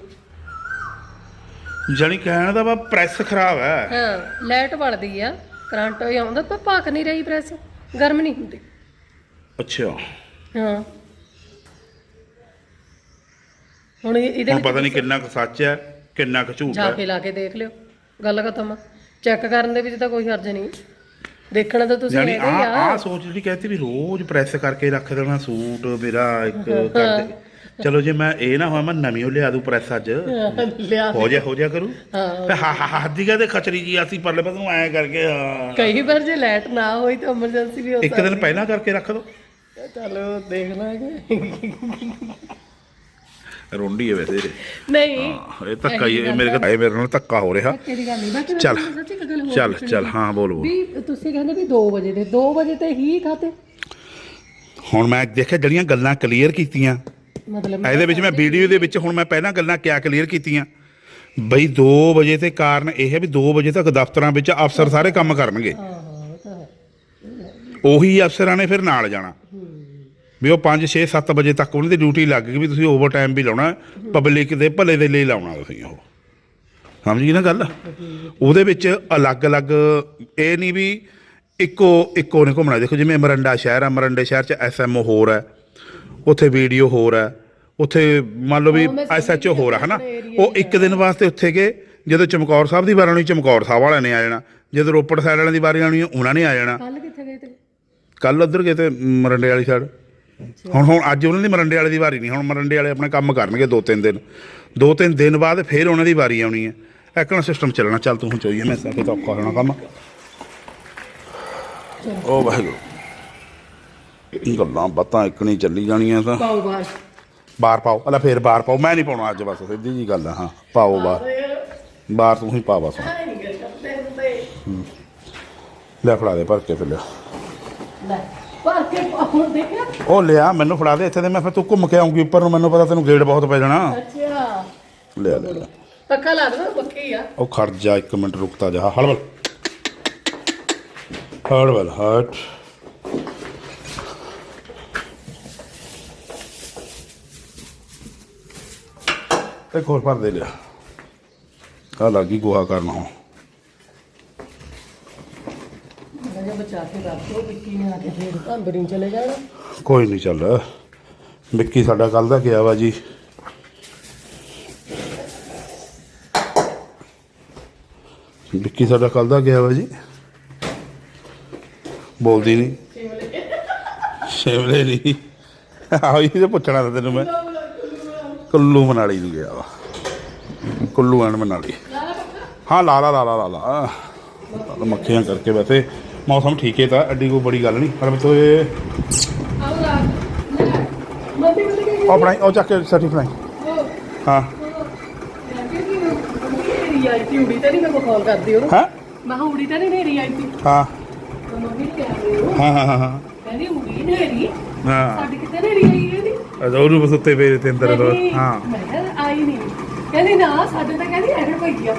ਜਾਣੀ ਕਹਿਣ ਦਾ ਵਾ ਪ੍ਰੈਸ ਖਰਾਬ ਹੈ। ਹਾਂ ਲਾਈਟ ਵਲਦੀ ਆ ਕਰੰਟ ਹੋਈ ਆਉਂਦਾ ਪਰ ਭੱਖ ਨਹੀਂ ਰਹੀ ਪ੍ਰੈਸ ਗਰਮ ਨਹੀਂ ਹੁੰਦੀ। ਅੱਛਾ। ਹਾਂ। ਹੁਣ ਇਹ- ਇਹਦੇ ਹੁਣ ਵਿੱਚ ਪਤਾ ਨਹੀਂ ਕਿੰਨਾ ਕੁ ਸੱਚ ਹੈ ਕਿੰਨਾ ਕੁ ਝੂਠ ਜਾ ਹੈ। ਕੇ ਲਾ ਕੇ ਦੇਖ ਲਿਓ ਗੱਲ ਖਤਮ ਆ। ਚੈੱਕ ਕਰਨ ਦੇ ਵਿੱਚ ਤਾਂ ਕੋਈ ਹਰਜ ਨਹੀਂ। ਦੇਖਣਾ ਤਾਂ ਤੁਸੀਂ ਯਾਨੀ ਹੈਗਾ ਹੀ ਆ। ਆ ਸੋਚ ਜਿਹੜੀ ਕਹਿੰਦੀ ਵੀ ਰੋਜ਼ ਪ੍ਰੈਸ ਕਰਕੇ ਰੱਖ ਦੇਣਾ ਸੂਟ ਮੇਰਾ ਇੱਕ ਕਰਦੇ ਚਲੋ ਜੇ ਮੈਂ ਇਹ ਨਾ ਹੋਇਆ ਮੈਂ ਨਵੀਂ ਓ ਲਿਆ ਦੂ ਪ੍ਰੈਸ ਅੱਜ। ਲਿਆ ਹੋ ਜਾ ਹੋ ਜਾ ਕਰੂ। ਹਾਂ ਤੇ ਹਾ ਹਾ ਹਾ ਹੱਦੀ ਕਹਦੇ ਖਚਰੀ ਜੀ ਅਸੀਂ ਪਰਲੇ ਪਾਸੇ ਨੂੰ ਐ ਕਰਕੇ ਹਾਂ। ਕਈ ਵਾਰ ਜੇ ਲਾਈਟ ਨਾ ਹੋਈ ਤਾਂ ਐਮਰਜੈਂਸੀ ਵੀ ਹੋ ਇੱਕ ਦਿਨ ਪਹਿਲਾਂ ਕਰਕੇ ਰੱਖ ਦੋ। ਚਲੋ ਦੇਖ ਲਾਂਗੇ ਰੋਂਡੀ ਹੈ ਵੈਸੇ। ਨਹੀਂ। ਇਹ ਧੱਕਾ ਹੀ ਇਹ ਮੇਰੇ ਕੋਲ ਇਹ ਮੇਰੇ ਨਾਲ ਧੱਕਾ ਹੋ ਰਿਹਾ। ਤੇਰੀ ਗੱਲ ਨਹੀਂ ਬਾਕੀ ਮੈਂ ਚੱਲ। ਤੁਹਾਨੂੰ ਸੱਚੀ ਇੱਕ ਗੱਲ ਹੋਰ ਚੱਲ ਪੁੱਛਣੀ ਚੱਲ। ਹਾਂ ਬੋਲ ਬੋਲ। ਵੀ ਤੁਸੀਂ ਕਹਿੰਦੇ ਵੀ 2 ਵਜੇ ਦੇ 2 ਵਜੇ ਤੇ ਹੀ ਖਾਤੇ। ਹੁਣ ਮੈਂ ਦੇਖਿਆ ਜਿਹੜੀਆਂ ਗੱਲਾਂ ਕਲੀਅਰ ਕੀਤੀਆਂ। ਮਤਲਬ ਇਹਦੇ ਵਿੱਚ ਮੈਂ ਵੀਡੀਓ ਦੇ ਵਿੱਚ ਹੁਣ ਮੈਂ ਪਹਿਲਾਂ ਗੱਲਾਂ ਕਿਆ ਕਲੀਅਰ ਕੀਤੀਆਂ। ਬਈ 2 ਵਜੇ ਤੇ ਕਾਰਨ ਇਹ ਹੈ ਵੀ 2 ਵਜੇ ਤੱਕ ਦਫ਼ਤਰਾਂ ਵਿੱਚ ਅਫਸਰ ਸਾਰੇ ਕੰਮ ਕਰਨਗੇ। ਹਾਂ ਹਾਂ ਉਹ ਤਾਂ ਹੈ। ਉਹੀ ਅਫਸਰਾਂ ਨੇ ਫਿਰ ਨਾਲ ਜਾਣਾ। ਵੀ ਉਹ 5 6 7 ਵਜੇ ਤੱਕ ਉਹਨਾਂ ਦੀ ਡਿਊਟੀ ਲੱਗ ਗਈ ਵੀ ਤੁਸੀਂ ਓਵਰ ਟਾਈਮ ਵੀ ਲਾਉਣਾ ਪਬਲਿਕ ਦੇ ਭਲੇ ਦੇ ਲਈ ਲਾਉਣਾ ਤੁਸੀਂ ਉਹ। ਸਮਝੀ ਨਾ ਗੱਲ? ਉਹਦੇ ਵਿੱਚ ਅਲੱਗ-ਅਲੱਗ ਇਹ ਨਹੀਂ ਵੀ ਇੱਕੋ ਇੱਕੋ ਨੇ ਘੁੰਮਣਾ। ਦੇਖੋ ਜਿਵੇਂ ਮਰੰਡਾ ਸ਼ਹਿਰ ਆ ਮਰੰਡੇ ਸ਼ਹਿਰ ਚ ਐਸਐਮਓ ਹੋਰ ਹੈ ਉੱਥੇ ਵੀਡੀਓ ਹੋਰ ਹੈ ਉੱਥੇ ਮੰਨ ਲਓ ਵੀ ਹਾਂ, ਐਸਐਚਓ ਗਈ, ਹੋਰ ਆ ਹਨਾ? ਉਹ ਇੱਕ ਦਿਨ ਵਾਸਤੇ ਉੱਥੇ ਗਏ ਜਦੋਂ ਚਮਕੌਰ ਸਾਹਿਬ ਦੀ ਵਾਰੀ ਆਉਣੀ ਚਮਕੌਰ ਸਾਹਿਬ ਵਾਲਿਆਂ ਨੇ ਆ ਜਾਣਾ। ਜਦੋਂ ਰੋਪੜ ਸਾਈਡ ਵਾਲਿਆਂ ਦੀ ਵਾਰੀ ਆਉਣੀ ਉਹਨਾਂ ਨੇ ਆ ਜਾਣਾ। ਕੱਲ ਕਿੱਥੇ ਗਏ ਤੇ? ਕੱਲ ਉੱਧਰ ਗਏ ਤੇ ਮਰੰਡੇ ਵਾਲੀ ਸਾਈਡ ਹੁਣ ਹੁਣ ਅੱਜ ਉਹਨਾਂ ਦੀ ਮਰੰਡੇ ਵਾਲੇ ਦੀ ਵਾਰੀ ਨਹੀਂ ਹੁਣ ਮਰੰਡੇ ਵਾਲੇ ਆਪਣੇ ਕੰਮ ਕਰਨਗੇ ਦੋ ਤਿੰਨ ਦਿਨ। ਦੋ ਤਿੰਨ ਦਿਨ ਬਾਅਦ ਫਿਰ ਉਹਨਾਂ ਦੀ ਵਾਰੀ ਆਉਣੀ ਹੈ। ਐਕਣਾ ਸਿਸਟਮ ਚੱਲਣਾ ਚੱਲ ਤੂੰ ਚੋਈਏ ਮੈਂ ਤਾਂ ਕਿਤੇ ਔਖਾ ਹੋਣਾ ਕੰਮ। ਉਹ ਵਾਹਿਗੁਰੂ। ਗੱਲਾਂ ਬਾਤਾਂ ਇੱਕ ਨਹੀਂ ਚੱਲੀ ਜਾਣੀਆਂ ਤਾਂ। ਪਾਉ ਬਾਹਰ। ਬਾਹਰ ਪਾਓ। ਅਲਾ ਫੇਰ ਬਾਹਰ ਪਾਓ। ਮੈਂ ਨਹੀਂ ਪਾਉਣਾ ਅੱਜ ਬਸ ਸਿੱਧੀ ਜੀ ਗੱਲ ਆ ਹਾਂ ਪਾਓ ਬਾਹਰ। ਬਾਹਰ ਤੂੰ ਹੀ ਪਾ ਬਸ। ਲੈ ਫੜਾ ਦੇ ਭਰ ਕੇ ਫਿਰ। ਲੈ। ਕੇ ਦੇਖਿਆ ਉਹ ਲਿਆ ਮੈਨੂੰ ਫੜਾ ਦੇ ਇੱਥੇ ਤੇ ਮੈਂ ਫਿਰ ਤੂੰ ਘੁੰਮ ਕੇ ਆਉਂਗੀ ਉੱਪਰ ਨੂੰ ਮੈਨੂੰ ਪਤਾ ਤੈਨੂੰ ਗੇੜ ਬਹੁਤ ਪੈ ਜਾਣਾ। ਅੱਛਾ। ਲਿਆ ਲੈ ਲੈ। ਪੱਕਾ ਲਾ ਦੇਣਾ ਪੱਕੀ ਆ। ਉਹ ਖੜ ਜਾ ਇੱਕ ਮਿੰਟ ਰੁਕਤਾ ਜਾ। ਹਲਵਲ ਹਲਵਲ ਹਟ। ਤੇ ਕੋਲ ਭਰ ਦੇ ਲਿਆ। ਆ ਲੱਗੀ ਗੋਹਾ ਕਰਨਾ ਹੁਣ ਮੈਂ ਜਿਹਾ ਬਚਾ ਕੇ ਰੱਖ ਵਿੱਕੀ ਨੇ ਆ ਕੇ ਫੇਰ ਅੰਦਰ ਹੀ ਚਲੇ ਜਾਣਾ। ਕੋਈ ਨਹੀਂ ਚੱਲ ਵਿੱਕੀ ਸਾਡਾ ਕੱਲ ਦਾ ਗਿਆ ਵਾ ਜੀ। ਵਿੱਕੀ ਸਾਡਾ ਕੱਲ ਦਾ ਗਿਆ ਵਾ ਜੀ। ਬੋਲਦੀ ਨਹੀਂ। ਸ਼ਿਮਲੇ ਨਹੀਂ। ਆਹੋ ਇਹ ਤੇ ਪੁੱਛਣਾ ਤਾਂ ਤੈਨੂੰ ਮੈਂ। ਕੁੱਲੂ ਮਨਾਲੀ ਨੂੰ ਗਿਆ ਵਾ। ਕੁੱਲੂ ਐਂਡ ਮਨਾਲੀ। ਹਾਂ, ਲਾ ਲਾ ਲਾ ਲਾ ਲਾ ਮੱਖੀਆਂ ਕਰਕੇ ਵੈਸੇ ਮੌਸਮ ਠੀਕ ਹੈ ਤਾਂ ਐਡੀ ਕੋਈ ਬੜੀ ਗੱਲ ਨਹੀਂ ਪਰ ਮੈਂ ਤੋ ਇਹ ਉਹ ਬਣਾਈ ਉਹ ਚੱਕ ਕੇ ਸਰਟੀ ਬਣਾਈ ਹਾਂ ਨੇਰੀ ਆਈ ਸੀ ਉੜੀ ਤਾਂ ਨਹੀਂ ਮੈਂ ਕਾਲ ਕਰਦੀ ਉਹਨੂੰ ਹਾਂ ਮੈਂ ਕਿਹਾ ਉੜੀ ਤਾਂ ਨਹੀਂ ਨੇਰੀ ਆਈ ਸੀ ਹਾਂ ਮੰਮੀ ਕਿਹਾ ਹਾਂ ਹਾਂ ਹਾਂ ਹਾਂ ਕਹਿੰਦੀ ਉੜੀ ਨੇਰੀ ਹਾਂ ਸਾਡੀ ਕਿਤੇ ਨੇਰੀ ਆਈ ਇਹਦੀ ਉਹਨੂੰ ਬਸ ਉੱਤੇ ਪਏ ਤੇ ਅੰਦਰ ਹਾਂ ਮੈਂ ਕਿਹਾ ਆਈ ਨਹੀਂ ਕਹਿੰਦੀ ਨਾ ਸਾਡੇ ਤਾਂ ਕਹਿੰਦੀ ਐਵੇਂ ਪਈ ਆ